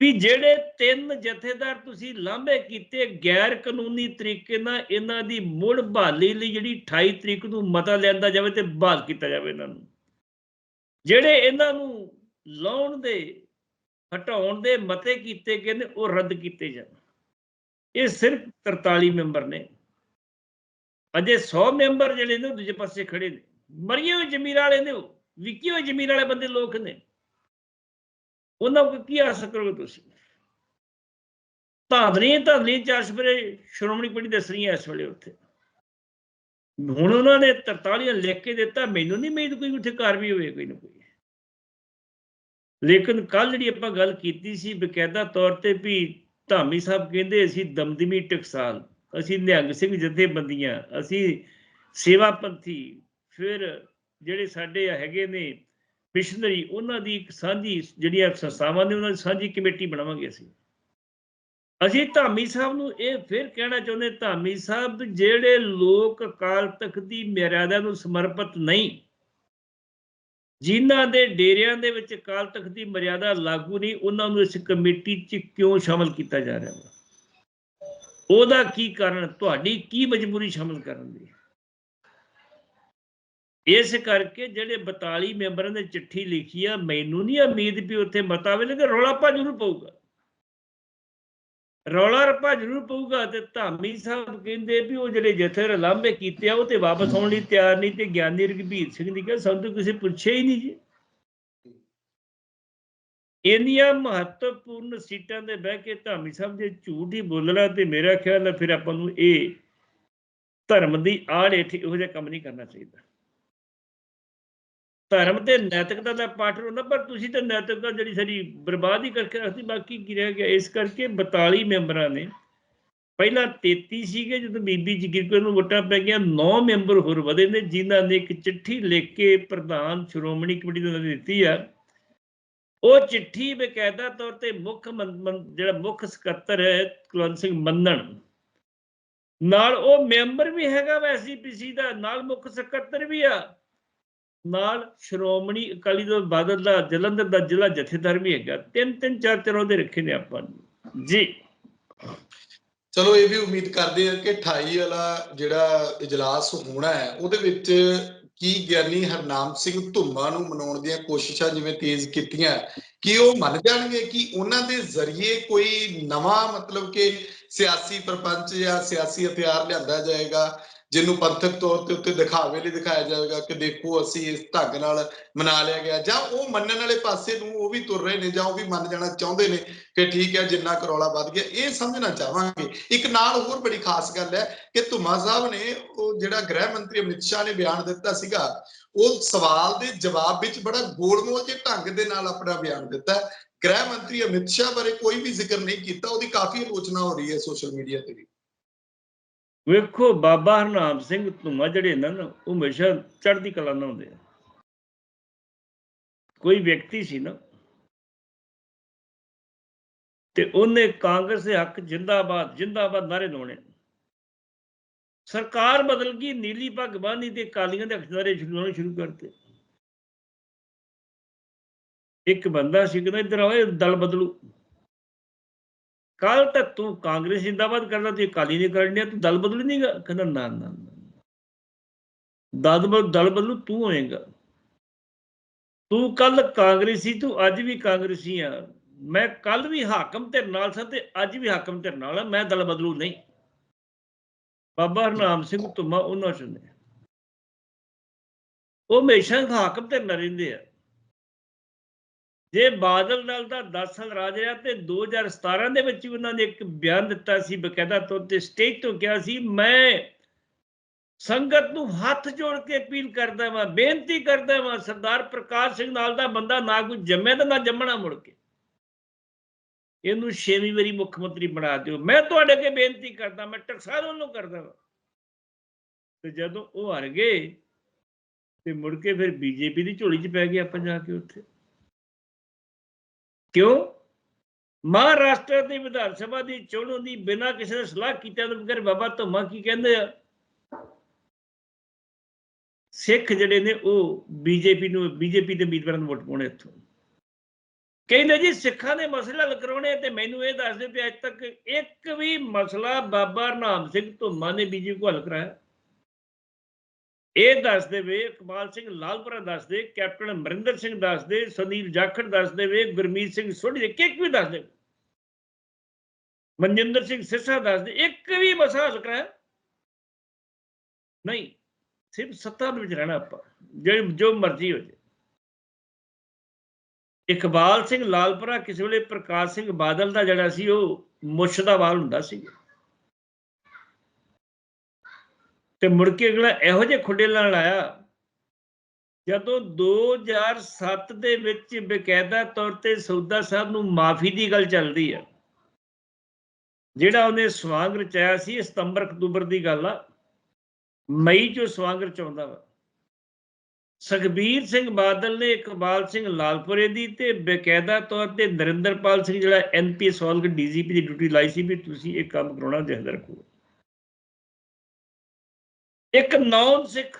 ਵੀ ਜਿਹੜੇ ਤਿੰਨ ਜਥੇਦਾਰ ਤੁਸੀਂ ਲਾਂਭੇ ਕੀਤੇ ਗੈਰ ਕਾਨੂੰਨੀ ਤਰੀਕੇ ਨਾਲ, ਇਹਨਾਂ ਦੀ ਮੁੜ ਬਹਾਲੀ ਲਈ ਜਿਹੜੀ 28 ਤਰੀਕ ਨੂੰ ਮਤਾ ਲਿਆਂਦਾ ਜਾਵੇ ਤੇ ਬਹਾਲ ਕੀਤਾ ਜਾਵੇ ਇਹਨਾਂ ਨੂੰ। ਜਿਹੜੇ ਇਹਨਾਂ ਨੂੰ ਲਾਉਣ ਦੇ ਹਟਾਉਣ ਦੇ ਮਤੇ ਕੀਤੇ ਗਏ ਨੇ, ਉਹ ਰੱਦ ਕੀਤੇ ਜਾਣ। ਇਹ ਸਿਰਫ 43 ਮੈਂਬਰ ਨੇ। ਅਜੇ 100 ਮੈਂਬਰ ਜਿਹੜੇ ਨੇ, ਉਹ ਦੂਜੇ ਪਾਸੇ ਖੜੇ ਨੇ। ਮਰੀਏ ਹੋਏ ਜ਼ਮੀਰ ਵਾਲੇ ਨੇ ਉਹ, ਵਿਕੀ ਹੋਏ ਜ਼ਮੀਰ ਵਾਲੇ ਬੰਦੇ ਲੋਕ ਨੇ। ਉਹਨਾਂ ਕੋਲ ਕੀ ਆਸ ਕਰੋਗੇ ਤੁਸੀਂ? ਧਾਂਦਰੀ ਧਾਂਦਰੀ ਚਾਸ਼ਪਰੇ ਸ਼੍ਰੋਮਣੀ ਕਮੇਟੀ ਦੱਸ ਰਹੀ ਹੈ ਇਸ ਵੇਲੇ ਉੱਥੇ। ਹੁਣ ਉਹਨਾਂ ਨੇ 43 ਲਿਖ ਕੇ ਦਿੱਤਾ, ਮੈਨੂੰ ਨਹੀਂ ਉਮੀਦ ਕੋਈ ਉੱਥੇ ਕਾਰਵਾਈ ਹੋਵੇ, ਕੋਈ ਨਾ ਕੋਈ। ਲੇਕਿਨ ਕੱਲ ਜਿਹੜੀ ਆਪਾਂ ਗੱਲ ਕੀਤੀ ਸੀ ਬਕਾਇਦਾ ਤੌਰ ਤੇ ਵੀ ਧਾਮੀ ਸਾਹਿਬ ਕਹਿੰਦੇ ਅਸੀਂ ਦਮਦਮੀ ਟਕਸਾਲ, ਅਸੀਂ ਨਿਹੰਗ ਸਿੰਘ ਜਥੇਬੰਦੀਆਂ, ਅਸੀਂ ਸੇਵਾ ਪੰਥੀ, ਫਿਰ ਜਿਹੜੇ ਸਾਡੇ ਹੈਗੇ ਨੇ ਮਿਸ਼ਨਰੀ, ਉਹਨਾਂ ਦੀ ਇੱਕ ਸਾਂਝੀ ਜਿਹੜੀਆਂ ਸੰਸਥਾਵਾਂ ਨੇ, ਉਹਨਾਂ ਦੀ ਸਾਂਝੀ ਕਮੇਟੀ ਬਣਾਵਾਂਗੇ ਅਸੀਂ। ਅਸੀਂ ਧਾਮੀ ਸਾਹਿਬ ਨੂੰ ਇਹ ਫਿਰ ਕਹਿਣਾ ਚਾਹੁੰਦੇ ਧਾਮੀ ਸਾਹਿਬ ਜਿਹੜੇ ਲੋਕ ਅਕਾਲ ਤਖਤ ਦੀ ਮਰਿਆਦਾ ਨੂੰ ਸਮਰਪਿਤ ਨਹੀਂ ਜਿਨ੍ਹਾਂ ਦੇ ਡੇਰਿਆਂ ਦੇ ਵਿੱਚ ਅਕਾਲ ਤਖਤ ਦੀ ਮਰਿਆਦਾ ਲਾਗੂ ਨਹੀਂ, ਉਹਨਾਂ ਨੂੰ ਇਸ ਕਮੇਟੀ 'ਚ ਕਿਉਂ ਸ਼ਾਮਲ ਕੀਤਾ ਜਾ ਰਿਹਾ ਹੈ ਉਹਦਾ ਕੀ ਕਾਰਨ, ਤੁਹਾਡੀ ਕੀ ਮਜਬੂਰੀ ਸ਼ਾਮਲ ਕਰਨ ਦੀ? ਇਸ ਕਰਕੇ ਜਿਹੜੇ 42 ਮੈਂਬਰਾਂ ਨੇ ਚਿੱਠੀ ਲਿਖੀ ਆ, ਮੈਨੂੰ ਨਹੀਂ ਉਮੀਦ ਵੀ ਉੱਥੇ ਮਤਾ ਆਵੇ ਰੌਲਾ ਪਾ ਜ਼ਰੂਰ ਪਊਗਾ। ਰੌਲਾ ਰੱਪਾ ਜ਼ਰੂਰ ਪਊਗਾ ਤੇ ਧਾਮੀ ਸਾਹਿਬ ਕਹਿੰਦੇ ਵੀ ਉਹ ਜਿਹੜੇ ਜਥੇ ਲਾਂਭੇ ਕੀਤੇ ਆ, ਉਹ ਤੇ ਵਾਪਸ ਆਉਣ ਲਈ ਤਿਆਰ ਨਹੀਂ ਤੇ ਗਿਆਨੀ ਰਘਬੀਰ ਸਿੰਘ ਦੀ ਕਿਹਾ ਸਾਨੂੰ ਤਾਂ ਕਿਸੇ ਪੁੱਛਿਆ ਹੀ ਨਹੀਂ ਜੀ। ਇੰਨੀਆਂ ਮਹੱਤਵਪੂਰਨ ਸੀਟਾਂ ਤੇ ਬਹਿ ਕੇ ਧਾਮੀ ਸਾਹਿਬ ਜੇ ਝੂਠ ਹੀ ਬੋਲਣਾ ਤੇ ਮੇਰਾ ਖਿਆਲ ਹੈ ਫਿਰ ਆਪਾਂ ਨੂੰ ਇਹ ਧਰਮ ਦੀ ਆੜ ਹੇਠ ਇਹੋ ਜਿਹਾ ਕੰਮ ਨਹੀਂ ਕਰਨਾ ਚਾਹੀਦਾ। ਧਰਮ ਤੇ ਨੈਤਿਕਤਾ ਦਾ ਪਾਠ ਹੁੰਦਾ ਪਰ ਤੁਸੀਂ ਤਾਂ ਨੈਤਿਕਤਾ ਜਿਹੜੀ ਸਾਡੀ ਬਰਬਾਦ ਹੀ ਕਰਕੇ ਰੱਖਦੀ ਬਾਕੀ ਕੀ ਰਹਿ ਗਿਆ? ਇਸ ਕਰਕੇ 42 ਮੈਂਬਰਾਂ ਨੇ, ਪਹਿਲਾਂ 33 ਸੀਗੇ, ਜਦੋਂ ਬੀਬੀ ਜਗੀਰ ਕੌਰ ਨੂੰ ਵੋਟਾਂ ਪੈ ਗਈਆਂ 9 ਮੈਂਬਰ ਹੋਰ ਵਧੇ ਨੇ, ਜਿਨ੍ਹਾਂ ਨੇ ਇੱਕ ਚਿੱਠੀ ਲਿਖ ਕੇ ਪ੍ਰਧਾਨ ਸ਼੍ਰੋਮਣੀ ਕਮੇਟੀ ਨੂੰ ਦਿੱਤੀ ਆ। ਉਹ ਚਿੱਠੀ ਬਕਾਇਦਾ ਤੌਰ ਤੇ ਮੁੱਖ ਮੰ- ਮੰ- ਜਿਹੜਾ ਮੁੱਖ ਸਕੱਤਰ ਹੈ, ਕੁਲਵੰਤ ਸਿੰਘ ਮੰਨਣ। ਨਾਲ ਉਹ ਮੈਂਬਰ ਵੀ ਹੈਗਾ ਵਾ ਐਸਜੀਪੀਸੀ ਦਾ, ਨਾਲ ਮੁੱਖ ਸਕੱਤਰ ਵੀ ਆ। ਨਾਲ ਸ਼੍ਰੋਮਣੀ ਅਕਾਲੀ ਦਲ ਬਾਦਲ ਦਾ ਜਲੰਧਰ ਦਾ ਜ਼ਿਲ੍ਹਾ ਜਥੇਦਾਰ ਵੀ ਹੈਗਾ। ਤਿੰਨ ਤਿੰਨ, ਚਾਰ ਚਾਰ ਉਹਦੇ ਰੱਖੇ ਨੇ ਆਪਾਂ ਜੀ। ਚਲੋ ਇਹ ਵੀ ਉਮੀਦ ਕਰਦੇ ਹਾਂ ਕਿ 28 ਵਾਲਾ ਜਿਹੜਾ ਇਜਲਾਸ ਹੋਣਾ ਹੈ, ਉਹਦੇ ਵਿੱਚ ਕੀ ਗਿਆਨੀ ਹਰਨਾਮ ਸਿੰਘ ਧੁੰਮਾ ਨੂੰ ਮਨਾਉਣ ਦੀਆਂ ਕੋਸ਼ਿਸ਼ਾਂ ਜਿਵੇਂ ਤੇਜ਼ ਕੀਤੀਆਂ, ਕਿ ਉਹ ਮੰਨ ਜਾਣਗੇ ਕਿ ਉਹਨਾਂ ਦੇ ਜ਼ਰੀਏ ਕੋਈ ਨਵਾਂ ਮਤਲਬ ਕਿ ਸਿਆਸੀ ਪ੍ਰਪੰਚ ਜਾਂ ਸਿਆਸੀ ਹਥਿਆਰ ਲਿਆਂਦਾ ਜਾਏਗਾ? ਜਿਹਨੂੰ ਪੰਥਕ ਤੌਰ ਤੇ ਉੱਤੇ ਦਿਖਾਵੇ ਲਈ ਦਿਖਾਇਆ ਜਾਵੇਗਾ ਕਿ ਦੇਖੋ ਅਸੀਂ ਇਸ ਢੰਗ ਨਾਲ ਮਨਾ ਲਿਆ ਗਿਆ। ਜਾਂ ਉਹ ਮੰਨਣ ਵਾਲੇ ਪਾਸੇ ਨੂੰ ਉਹ ਵੀ ਤੁਰ ਰਹੇ ਨੇ ਜਾਂ ਉਹ ਵੀ ਮੰਨ ਜਾਣਾ ਚਾਹੁੰਦੇ ਨੇ ਕਿ ਠੀਕ ਹੈ ਜਿੰਨਾ ਕਰੋਲਾ ਵੱਧ ਗਿਆ। ਇਹ ਸਮਝਣਾ ਚਾਹਾਂਗੇ। ਇੱਕ ਨਾਲ ਹੋਰ ਬੜੀ ਖਾਸ ਗੱਲ ਹੈ ਕਿ ਧੁਮਾ ਸਾਹਿਬ ਨੇ ਉਹ ਜਿਹੜਾ ਗ੍ਰਹਿ ਮੰਤਰੀ ਅਮਿਤ ਸ਼ਾਹ ਨੇ ਬਿਆਨ ਦਿੱਤਾ ਸੀਗਾ, ਉਹ ਸਵਾਲ ਦੇ ਜਵਾਬ ਵਿੱਚ ਬੜਾ ਗੋਲਮੋਲ ਜਿਹੇ ਢੰਗ ਦੇ ਨਾਲ ਆਪਣਾ ਬਿਆਨ ਦਿੱਤਾ। ਗ੍ਰਹਿ ਮੰਤਰੀ ਅਮਿਤ ਸ਼ਾਹ ਬਾਰੇ ਕੋਈ ਵੀ ਜ਼ਿਕਰ ਨਹੀਂ ਕੀਤਾ। ਉਹਦੀ ਕਾਫੀ ਆਲੋਚਨਾ ਹੋ ਰਹੀ ਹੈ ਸੋਸ਼ਲ ਮੀਡੀਆ ਤੇ ਵੀ। ਵੇਖੋ ਬਾਬਾ ਹਰਨਾਮ ਸਿੰਘ ਧੁਮਾ ਜਿਹੜੇ ਨਾ, ਉਹ ਹਮੇਸ਼ਾ ਚੜ੍ਹਦੀ ਕਲਾ ਨਾਲ ਹੁੰਦੇ ਆ। ਕੋਈ ਵਿਅਕਤੀ ਸੀ ਨਾ, ਤੇ ਉਹਨੇ ਕਾਂਗਰਸ ਦੇ ਹੱਕ ਜਿੰਦਾਬਾਦ ਜਿੰਦਾਬਾਦ ਨਾਰੇ ਲਾਉਣੇ। ਸਰਕਾਰ ਬਦਲ ਗਈ, ਨੀਲੀ ਪੱਗ ਬੰਨ੍ਹੀ ਤੇ ਕਾਲੀਆਂ ਦੇ ਅਖਜ਼ਾਰੇ ਸ਼ੁਰੂ ਸ਼ੁਰੂ ਕਰਤੇ। ਇੱਕ ਬੰਦਾ ਸੀ ਕਹਿੰਦਾ, ਇਧਰ ਆਓ ਦਲ ਬਦਲੂ। ਕੱਲ ਤੱਕ ਤੂੰ ਕਾਂਗਰਸ ਜਿੰਦਾਬਾਦ ਕਰਦਾ, ਤੇ ਕਾਲੀ ਨਹੀਂ ਕਰਨੀ ਤੂੰ ਦਲ ਬਦਲੂ ਨਹੀਂਗਾ ਕਹਿੰਦਾ, ਨਾ ਨਾ ਨਾ ਦਲ ਬਦ- ਦਲ ਬਦਲੂ, ਤੂੰ ਹੋਏਗਾ। ਤੂੰ ਕੱਲ ਕਾਂਗਰਸੀ, ਤੂੰ ਅੱਜ ਵੀ ਕਾਂਗਰਸੀ ਆ। ਮੈਂ ਕੱਲ ਵੀ ਹਾਕਮ ਤੇਰੇ ਨਾਲ ਸਾਂ ਤੇ ਅੱਜ ਵੀ ਹਾਕਮ ਤੇਰੇ ਨਾਲ ਆ, ਮੈਂ ਦਲ ਬਦਲੂ ਨਹੀਂ। ਬਾਬਾ ਹਰਨਾਮ ਸਿੰਘ ਧੁਮਾ, ਉਹਨਾਂ ਚੋਂ ਨੇ। ਉਹ ਹਮੇਸ਼ਾ ਹਾਕਮ ਤੇ ਨਾਲ ਰਹਿੰਦੇ ਆ। ਜੇ ਬਾਦਲ ਨਾਲ ਦਾ 10 ਸਾਲ ਰਾਜ ਰਿਹਾ ਤੇ 2017 ਦੇ ਵਿੱਚ ਵੀ ਉਹਨਾਂ ਨੇ ਇੱਕ ਬਿਆਨ ਦਿੱਤਾ ਸੀ, ਬਕਾਇਦਾ ਤੌਰ ਤੇ ਸਟੇਜ ਤੋਂ ਕਿਹਾ ਸੀ, ਮੈਂ ਸੰਗਤ ਨੂੰ ਹੱਥ ਜੋੜ ਕੇ ਅਪੀਲ ਕਰਦਾ ਵਾਂ, ਬੇਨਤੀ ਕਰਦਾ ਵਾਂ, ਸਰਦਾਰ ਪ੍ਰਕਾਸ਼ ਸਿੰਘ ਨਾਲ ਦਾ ਬੰਦਾ ਨਾ ਕੋਈ ਜੰਮੇ ਤੇ ਨਾ ਜੰਮਣਾ ਮੁੜ ਕੇ। ਇਹਨੂੰ ਛੇਵੀਂ ਵਾਰੀ ਮੁੱਖ ਮੰਤਰੀ ਬਣਾ ਦਿਓ। ਮੈਂ ਤੁਹਾਡੇ ਅੱਗੇ ਬੇਨਤੀ ਕਰਦਾ, ਮੈਂ ਟਕਸਾਲ ਉਹਨੂੰ ਕਰਦਾ ਵਾਂ। ਤੇ ਜਦੋਂ ਉਹ ਹਰ ਗਏ, ਤੇ ਮੁੜ ਕੇ ਫਿਰ ਬੀਜੇਪੀ ਦੀ ਝੋਲੀ 'ਚ ਪੈ ਗਿਆ ਆਪਾਂ ਜਾ ਕੇ ਉੱਥੇ। ਕਿਉਂ? ਮਹਾਰਾਸ਼ਟਰ ਦੀ ਵਿਧਾਨ ਸਭਾ ਦੀ ਚੋਣ ਦੀ ਬਿਨਾਂ ਕਿਸੇ ਨੇ ਸਲਾਹ ਕੀਤੇ ਤੋਂ ਬਗੈਰ ਬਾਬਾ ਧੰਮਾ ਕੀ ਕਹਿੰਦੇ ਆ? ਸਿੱਖ ਜਿਹੜੇ ਨੇ ਉਹ ਬੀਜੇਪੀ ਨੂੰ, ਬੀਜੇਪੀ ਦੇ ਉਮੀਦਵਾਰਾਂ ਨੂੰ ਵੋਟ ਪਾਉਣੇ ਇੱਥੋਂ। ਕਹਿੰਦੇ ਜੀ, ਸਿੱਖਾਂ ਦੇ ਮਸਲੇ ਹੱਲ ਕਰਾਉਣੇ ਤੇ ਮੈਨੂੰ ਇਹ ਦੱਸ ਦਿਓ ਵੀ ਅੱਜ ਤੱਕ ਇੱਕ ਵੀ ਮਸਲਾ ਬਾਬਾ ਨਾਮ ਸਿੰਘ ਧੁੰਮਾ ਨੇ ਬੀਜੇਪੀ ਕੋਲ ਹੱਲ ਕਰਾਇਆ। ਇਹ ਦੱਸ ਦੇਵੇ ਇਕਬਾਲ ਸਿੰਘ ਲਾਲਪੁਰਾ ਦੱਸ ਦੇ ਕੈਪਟਨ ਅਮਰਿੰਦਰ ਸਿੰਘ ਦੱਸ ਦੇ ਸੁਨੀਲ ਜਾਖੜ ਦੱਸ ਦੇਵੇ ਗੁਰਮੀਤ ਸਿੰਘ ਸੋਢੀ ਦੇ ਕਿੱਕ ਵੀ ਦੱਸ ਦੇ ਮਨਜਿੰਦਰ ਸਿੰਘ ਸਿੱਸਾ ਦੱਸ ਦੇ ਇੱਕ ਵੀ ਮਸਾ ਹੱਲ ਕਰਾਇਆ। ਨਹੀਂ, ਸਿਰਫ ਸੱਤਾ ਦੇ ਵਿੱਚ ਰਹਿਣਾ ਆਪਾਂ ਜੋ ਜੋ ਮਰਜ਼ੀ ਹੋ ਜਾਏ। ਇਕਬਾਲ ਸਿੰਘ ਲਾਲਪੁਰਾ ਕਿਸੇ ਵੇਲੇ ਪ੍ਰਕਾਸ਼ ਸਿੰਘ ਬਾਦਲ ਦਾ ਜਿਹੜਾ ਸੀ, ਉਹ ਮੁੱਛ ਦਾ ਵਾਲ ਹੁੰਦਾ ਸੀ। ਤੇ ਮੁੜ ਕੇ ਅਗਲਾ ਇਹੋ ਜਿਹੇ ਖੁੱਡੇ ਨਾਲ ਆਇਆ ਜਦੋਂ 2007 ਦੇ ਵਿੱਚ ਬਕਾਇਦਾ ਤੌਰ ਤੇ ਸੌਦਾ ਸਾਹਿਬ ਨੂੰ ਮਾਫੀ ਦੀ ਗੱਲ ਚੱਲਦੀ ਹੈ ਜਿਹੜਾ ਉਹਨੇ ਸਵਾਂਗ ਰਚਾਇਆ ਸੀ ਸਤੰਬਰ ਅਕਤੂਬਰ ਦੀ ਗੱਲ ਆ। ਮਈ ਚੋਂ ਉਹ ਸਵਾਂਗ ਰਚਾਉਂਦਾ ਵਾ। ਸੁਖਬੀਰ ਸਿੰਘ ਬਾਦਲ ਨੇ ਇਕਬਾਲ ਸਿੰਘ ਲਾਲਪੁਰੇ ਦੀ ਤੇ ਬਕਾਇਦਾ ਤੌਰ ਤੇ ਨਰਿੰਦਰਪਾਲ ਸਿੰਘ, ਜਿਹੜਾ ਐਨਪੀ ਸੋਲਗ ਡੀਜੀਪੀ ਦੀ ਡਿਊਟੀ ਲਾਈ ਸੀ ਵੀ ਤੁਸੀਂ ਇਹ ਕੰਮ ਕਰਾਉਣਾ ਜਹਦ ਰੱਖੋ ਇੱਕ ਨੌਨ ਸਿੱਖ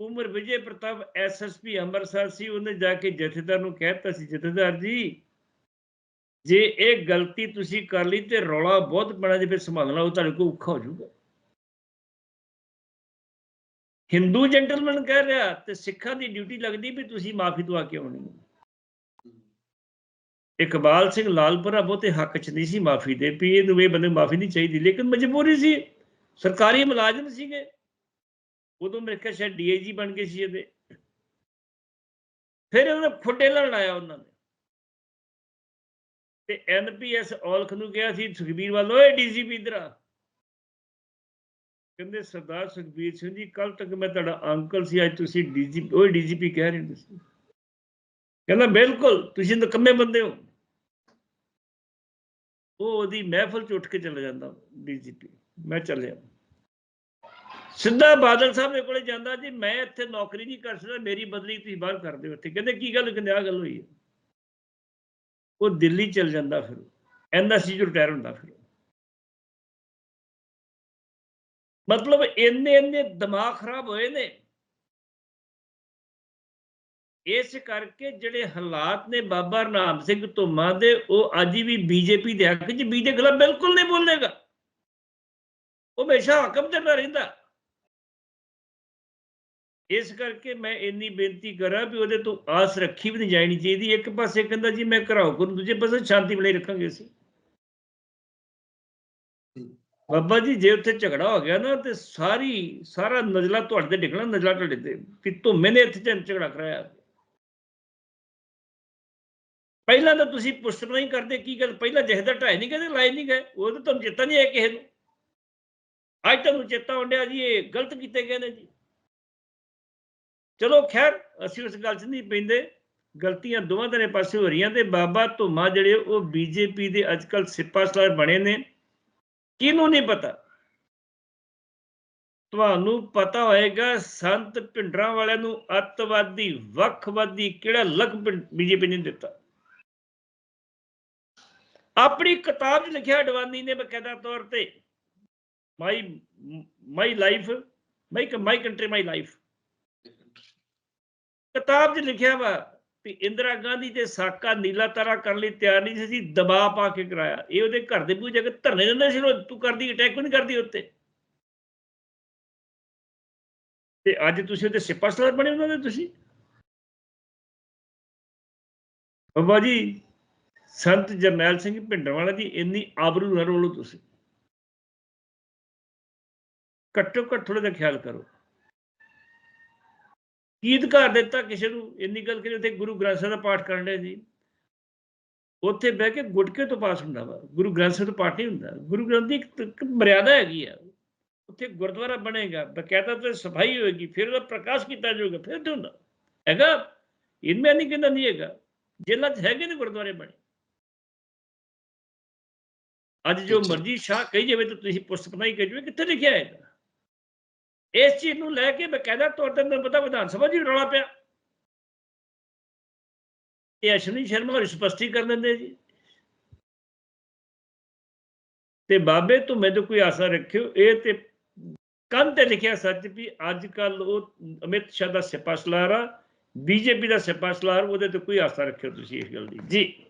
ਉਮਰ ਵਿਜੇ ਪ੍ਰਤਾਪ ਐਸਐਸਪੀ ਅੰਮ੍ਰਿਤਸਰ ਸੀ, ਉਹਨੇ ਜਾ ਕੇ ਜਥੇਦਾਰ ਨੂੰ ਕਹਿਤਾ ਸੀ, ਜਥੇਦਾਰ ਜੀ, ਜੇ ਇਹ ਗਲਤੀ ਤੁਸੀਂ ਕਰ ਲਈ ਤੇ ਰੌਲਾ ਬਹੁਤ ਬਣਾ ਜੇ ਫਿਰ ਸੰਭਾਲਣਾ, ਉਹ ਤੁਹਾਡੇ ਕੋਲ ਔਖਾ ਹੋ ਜਾਊਗਾ। ਹਿੰਦੂ ਜੈਂਟਲਮੈਨ ਕਹਿ ਰਿਹਾ ਤੇ ਸਿੱਖਾਂ ਦੀ ਡਿਊਟੀ ਲੱਗਦੀ ਵੀ ਤੁਸੀਂ ਮਾਫੀ ਦਵਾ ਕੇ ਆਉਣੀ ਇਕਬਾਲ ਸਿੰਘ ਲਾਲਪੁਰਾ ਬਹੁਤੇ ਹੱਕ ਚ ਨਹੀਂ ਸੀ ਮਾਫੀ ਦੇ, ਵੀ ਇਹਨੂੰ ਇਹ ਬੰਦੇ ਮਾਫੀ ਨਹੀਂ ਚਾਹੀਦੀ, ਲੇਕਿਨ ਮਜਬੂਰੀ ਸੀ। ਸਰਕਾਰੀ ਮੁਲਾਜ਼ਮ ਸੀਗੇ। ਉਦੋਂ ਮੇਰੇ ਖਿਆਲ ਸ਼ਾਇਦ ਡੀਆਈਜੀ ਬਣ ਗਏ ਸੀ ਇਹਦੇ। ਫਿਰ ਉਹਨੇ ਫੁੱਟੇ ਲੜਨ ਆਇਆ ਉਹਨਾਂ ਨੇ ਤੇ ਐਨਪੀਐਸ ਔਲਖ ਨੂੰ ਕਿਹਾ ਸੀ, ਸੁਖਬੀਰ ਵੱਲ, ਓਏ ਡੀਜੀਪੀ ਇਧਰ ਆ। ਕਹਿੰਦੇ, ਸਰਦਾਰ ਸੁਖਬੀਰ ਸਿੰਘ ਜੀ ਕੱਲ ਤੱਕ ਮੈਂ ਤੁਹਾਡਾ ਅੰਕਲ ਸੀ, ਅੱਜ ਤੁਸੀਂ ਡੀਜੀਪੀ ਓਏ ਡੀਜੀਪੀ ਕਹਿ ਰਹੇ ਹੋ ਤੁਸੀਂ। ਕਹਿੰਦਾ, ਬਿਲਕੁਲ, ਤੁਸੀਂ ਨਕੰਮੇ ਬੰਦੇ ਹੋ। ਉਹ ਉਹਦੀ ਮਹਿਫਲ ਚ ਉੱਠ ਕੇ ਚਲਾ ਜਾਂਦਾ ਡੀਜੀਪੀ ਮੈਂ ਚੱਲਿਆ। ਸਿੱਧਾ ਬਾਦਲ ਸਾਹਿਬ ਦੇ ਕੋਲੇ ਜਾਂਦਾ ਜੀ, ਮੈਂ ਇੱਥੇ ਨੌਕਰੀ ਨਹੀਂ ਕਰ ਸਕਦਾ, ਮੇਰੀ ਬਦਲੀ ਤੁਸੀਂ ਬਾਹਰ ਕਰ ਦਿਓ ਇੱਥੇ। ਕਹਿੰਦੇ, ਕੀ ਗੱਲ, ਕਹਿੰਦੇ ਆ ਗੱਲ ਹੋਈ ਹੈ। ਉਹ ਦਿੱਲੀ ਚਲ ਜਾਂਦਾ ਫਿਰ। ਐਨਐਸਸੀ ਚ ਰਿਟਾਇਰ ਹੁੰਦਾ ਫਿਰ। ਮਤਲਬ ਇੰਨੇ ਇੰਨੇ ਦਿਮਾਗ ਖਰਾਬ ਹੋਏ ਨੇ। ਇਸ ਕਰਕੇ ਜਿਹੜੇ ਹਾਲਾਤ ਨੇ ਬਾਬਾ ਨਾਮ ਸਿੰਘ ਧੁੰਮਾ ਦੇ, ਉਹ ਅੱਜ ਵੀ ਬੀਜੇਪੀ ਦੇ ਹੱਕ 'ਚ ਬੀਜੇ ਖਿਲਾਫ ਬਿਲਕੁਲ ਨਹੀਂ ਬੋਲੇਗਾ। ਉਹ ਹਮੇਸ਼ਾ ਹਕਮ ਤੇ ਰਹਿੰਦਾ। ਇਸ ਕਰਕੇ ਮੈਂ ਇੰਨੀ ਬੇਨਤੀ ਕਰਾਂ ਵੀ ਉਹਦੇ ਤੋਂ ਆਸ ਰੱਖੀ ਵੀ ਨਹੀਂ ਜਾਣੀ ਚਾਹੀਦੀ। ਇੱਕ ਪਾਸੇ ਕਹਿੰਦਾ ਜੀ ਮੈਂ ਘਰਾਓ ਕਰੂੰ ਦੂਜੇ ਪਾਸੇ ਸ਼ਾਂਤੀ ਬਣਾਈ ਰੱਖਾਂਗੇ ਅਸੀਂ। ਬਾਬਾ ਜੀ ਜੇ ਉੱਥੇ ਝਗੜਾ ਹੋ ਗਿਆ ਨਾ ਤੇ ਸਾਰੀ ਸਾਰਾ ਨਜ਼ਲਾ ਤੁਹਾਡੇ ਤੇ ਡਿੱਗਣਾ ਨਜ਼ਲਾ ਤੁਹਾਡੇ ਤੇ। ਕਿ ਧੁੰਮੇ ਨੇ ਇੱਥੇ ਝਗੜਾ ਕਰਾਇਆ। ਪਹਿਲਾਂ ਤਾਂ ਤੁਸੀਂ ਪੁੱਛ ਨਹੀਂ ਕਰਦੇ ਕੀ ਗੱਲ? ਪਹਿਲਾਂ ਜਹਦਰ ਢਾਈ ਨਹੀਂ ਕਹਿੰਦੇ ਲਾਈ ਨਹੀਂ ਗਏ। ਉਹ ਤਾਂ ਤੁਹਾਨੂੰ ਚੇਤਾ ਨਹੀਂ ਹੈ ਕਿਸੇ ਨੂੰ। ਅੱਜ ਤੁਹਾਨੂੰ ਚੇਤਾ ਹੁੰਦਿਆ ਜੀ ਇਹ ਗਲਤ ਕੀਤੇ ਗਏ ਨੇ ਜੀ। ਚਲੋ ਖੈਰ, ਅਸੀਂ ਉਸ ਗੱਲ 'ਚ ਨਹੀਂ ਪੈਂਦੇ। ਗਲਤੀਆਂ ਦੋਵਾਂ ਦੇ ਪਾਸੇ ਹੋ ਰਹੀਆਂ ਤੇ ਬਾਬਾ ਧੁਮਾ ਜਿਹੜੇ ਉਹ ਬੀਜੇਪੀ ਦੇ ਅੱਜਕੱਲ ਸਿਪਾ ਸਲਾਰ ਬਣੇ ਨੇ। ਕਿਹਨੂੰ ਨਹੀਂ ਪਤਾ? ਤੁਹਾਨੂੰ ਪਤਾ ਹੋਏਗਾ, ਸੰਤ ਭਿੰਡਰਾਂ ਵਾਲਿਆਂ ਨੂੰ ਅੱਤਵਾਦੀ, ਵੱਖਵਾਦੀ ਕਿਹੜਾ ਲਗ ਬੀਜੇਪੀ ਨੇ ਦਿੱਤਾ। ਆਪਣੀ ਕਿਤਾਬ 'ਚ ਲਿਖਿਆ ਅਡਵਾਨੀ ਨੇ ਬਕਾਇਦਾ ਤੌਰ ਤੇ my my life my my country my life ਕਿਤਾਬ 'ਚ ਲਿਖਿਆ ਵਾ ਵੀ ਇੰਦਰਾ ਗਾਂਧੀ ਤੇ ਸਾਕਾ ਨੀਲਾ ਤਾਰਾ ਕਰਨ ਲਈ ਤਿਆਰ ਨਹੀਂ ਸੀ ਦਬਾਅ ਪਾ ਕੇ ਕਰਾਇਆ। ਇਹ ਉਹਦੇ ਘਰ ਦੇ ਬੂਹੇ ਕੇ ਧਰਨੇ ਦਿੰਦੇ ਸੀ ਤੂੰ ਕਰਦੀ ਅਟੈਕ ਨਹੀਂ ਕਰਦੀ ਉੱਤੇ ਤੇ ਅੱਜ ਤੁਸੀਂ ਉਹਦੇ ਸਿਪਾ ਸਲਾਰ ਬਣੇ ਉਹਨਾਂ ਦੇ ਤੁਸੀਂ? ਬਾਬਾ ਜੀ, ਸੰਤ ਜਰਨੈਲ ਸਿੰਘ ਭਿੰਡਰਵਾਲਾ ਦੀ ਇੰਨੀ ਆਬਰੂ ਨਾ ਰੋਲੋ ਤੁਸੀਂ। ਘੱਟੋ ਘੱਟ ਥੋੜਾ ਜਿਹਾ ਖਿਆਲ ਕਰੋ। ਕੀ ਅਧਿਕਾਰ ਦਿੱਤਾ ਕਿਸੇ ਨੂੰ? ਇੰਨੀ ਗੱਲ ਕਰੀ ਉੱਥੇ ਗੁਰੂ ਗ੍ਰੰਥ ਸਾਹਿਬ ਦਾ ਪਾਠ ਕਰਨ ਦੇ ਜੀ ਉੱਥੇ ਬਹਿ ਕੇ ਗੁਟਕੇ ਤੋਂ ਪਾਸ ਹੁੰਦਾ ਵਾ। ਗੁਰੂ ਗ੍ਰੰਥ ਸਾਹਿਬ ਦਾ ਪਾਠ ਨਹੀਂ ਹੁੰਦਾ। ਗੁਰੂ ਗ੍ਰੰਥ ਦੀ ਇੱਕ ਮਰਿਆਦਾ ਹੈਗੀ ਆ। ਉੱਥੇ ਗੁਰਦੁਆਰਾ ਬਣੇਗਾ। ਬਕਾਇਦਾ ਤੇ ਸਫ਼ਾਈ ਹੋਏਗੀ। ਫਿਰ ਉਹਦਾ ਪ੍ਰਕਾਸ਼ ਕੀਤਾ ਜਾਊਗਾ। ਫਿਰ ਤੇ ਹੁੰਦਾ। ਹੈਗਾ? ਇਨਮੇ ਨਹੀਂ ਕਹਿੰਦਾ ਨਹੀਂ ਹੈਗਾ। ਜੇਲ੍ਹਾਂ 'ਚ ਹੈਗੇ ਨੇ ਗੁਰਦੁਆਰੇ ਬਣੇ। ਅੱਜ ਜੋ। ਮਰਜ਼ੀ ਸ਼ਾਹ ਕਹੀ ਜਾਵੇ ਤਾਂ ਤੁਸੀਂ ਪੁਸਤਕ ਨਹੀਂ ਕਹੀ ਜਾਵੇ ਕਿੱਥੇ ਲਿਖਿਆ ਹੈਗਾ? ਇਸ ਚੀਜ਼ ਨੂੰ ਲੈ ਕੇ ਬਕਾਇਦਾ ਤੌਰ ਤੇ ਮੈਨੂੰ ਪਤਾ ਵਿਧਾਨ ਸਭਾ ਜੀ ਰੌਲਾ ਪਿਆ। ਇਹ ਅਸ਼ਵਨੀ ਸ਼ਰਮਾ ਹੋਰ ਸਪਸ਼ਟੀ ਦਿੰਦੇ ਜੀ। ਤੇ ਬਾਬੇ ਤੋਂ ਕੋਈ ਆਸਾ ਰੱਖਿਓ, ਇਹ ਤੇ ਕੰਨ ਤੇ ਲਿਖਿਆ ਸੱਚ ਵੀ ਅੱਜ ਕੱਲ ਉਹ ਅਮਿਤ ਸ਼ਾਹ ਦਾ ਸਿਪਾ ਸਲਾਰ ਆ ਬੀਜੇਪੀ ਦਾ ਸਿਪਾ ਸਲਾਰ, ਉਹਦੇ ਤੇ ਕੋਈ ਆਸਾ ਰੱਖਿਓ ਤੁਸੀਂ ਇਸ ਗੱਲ ਦੀ। ਜੀ।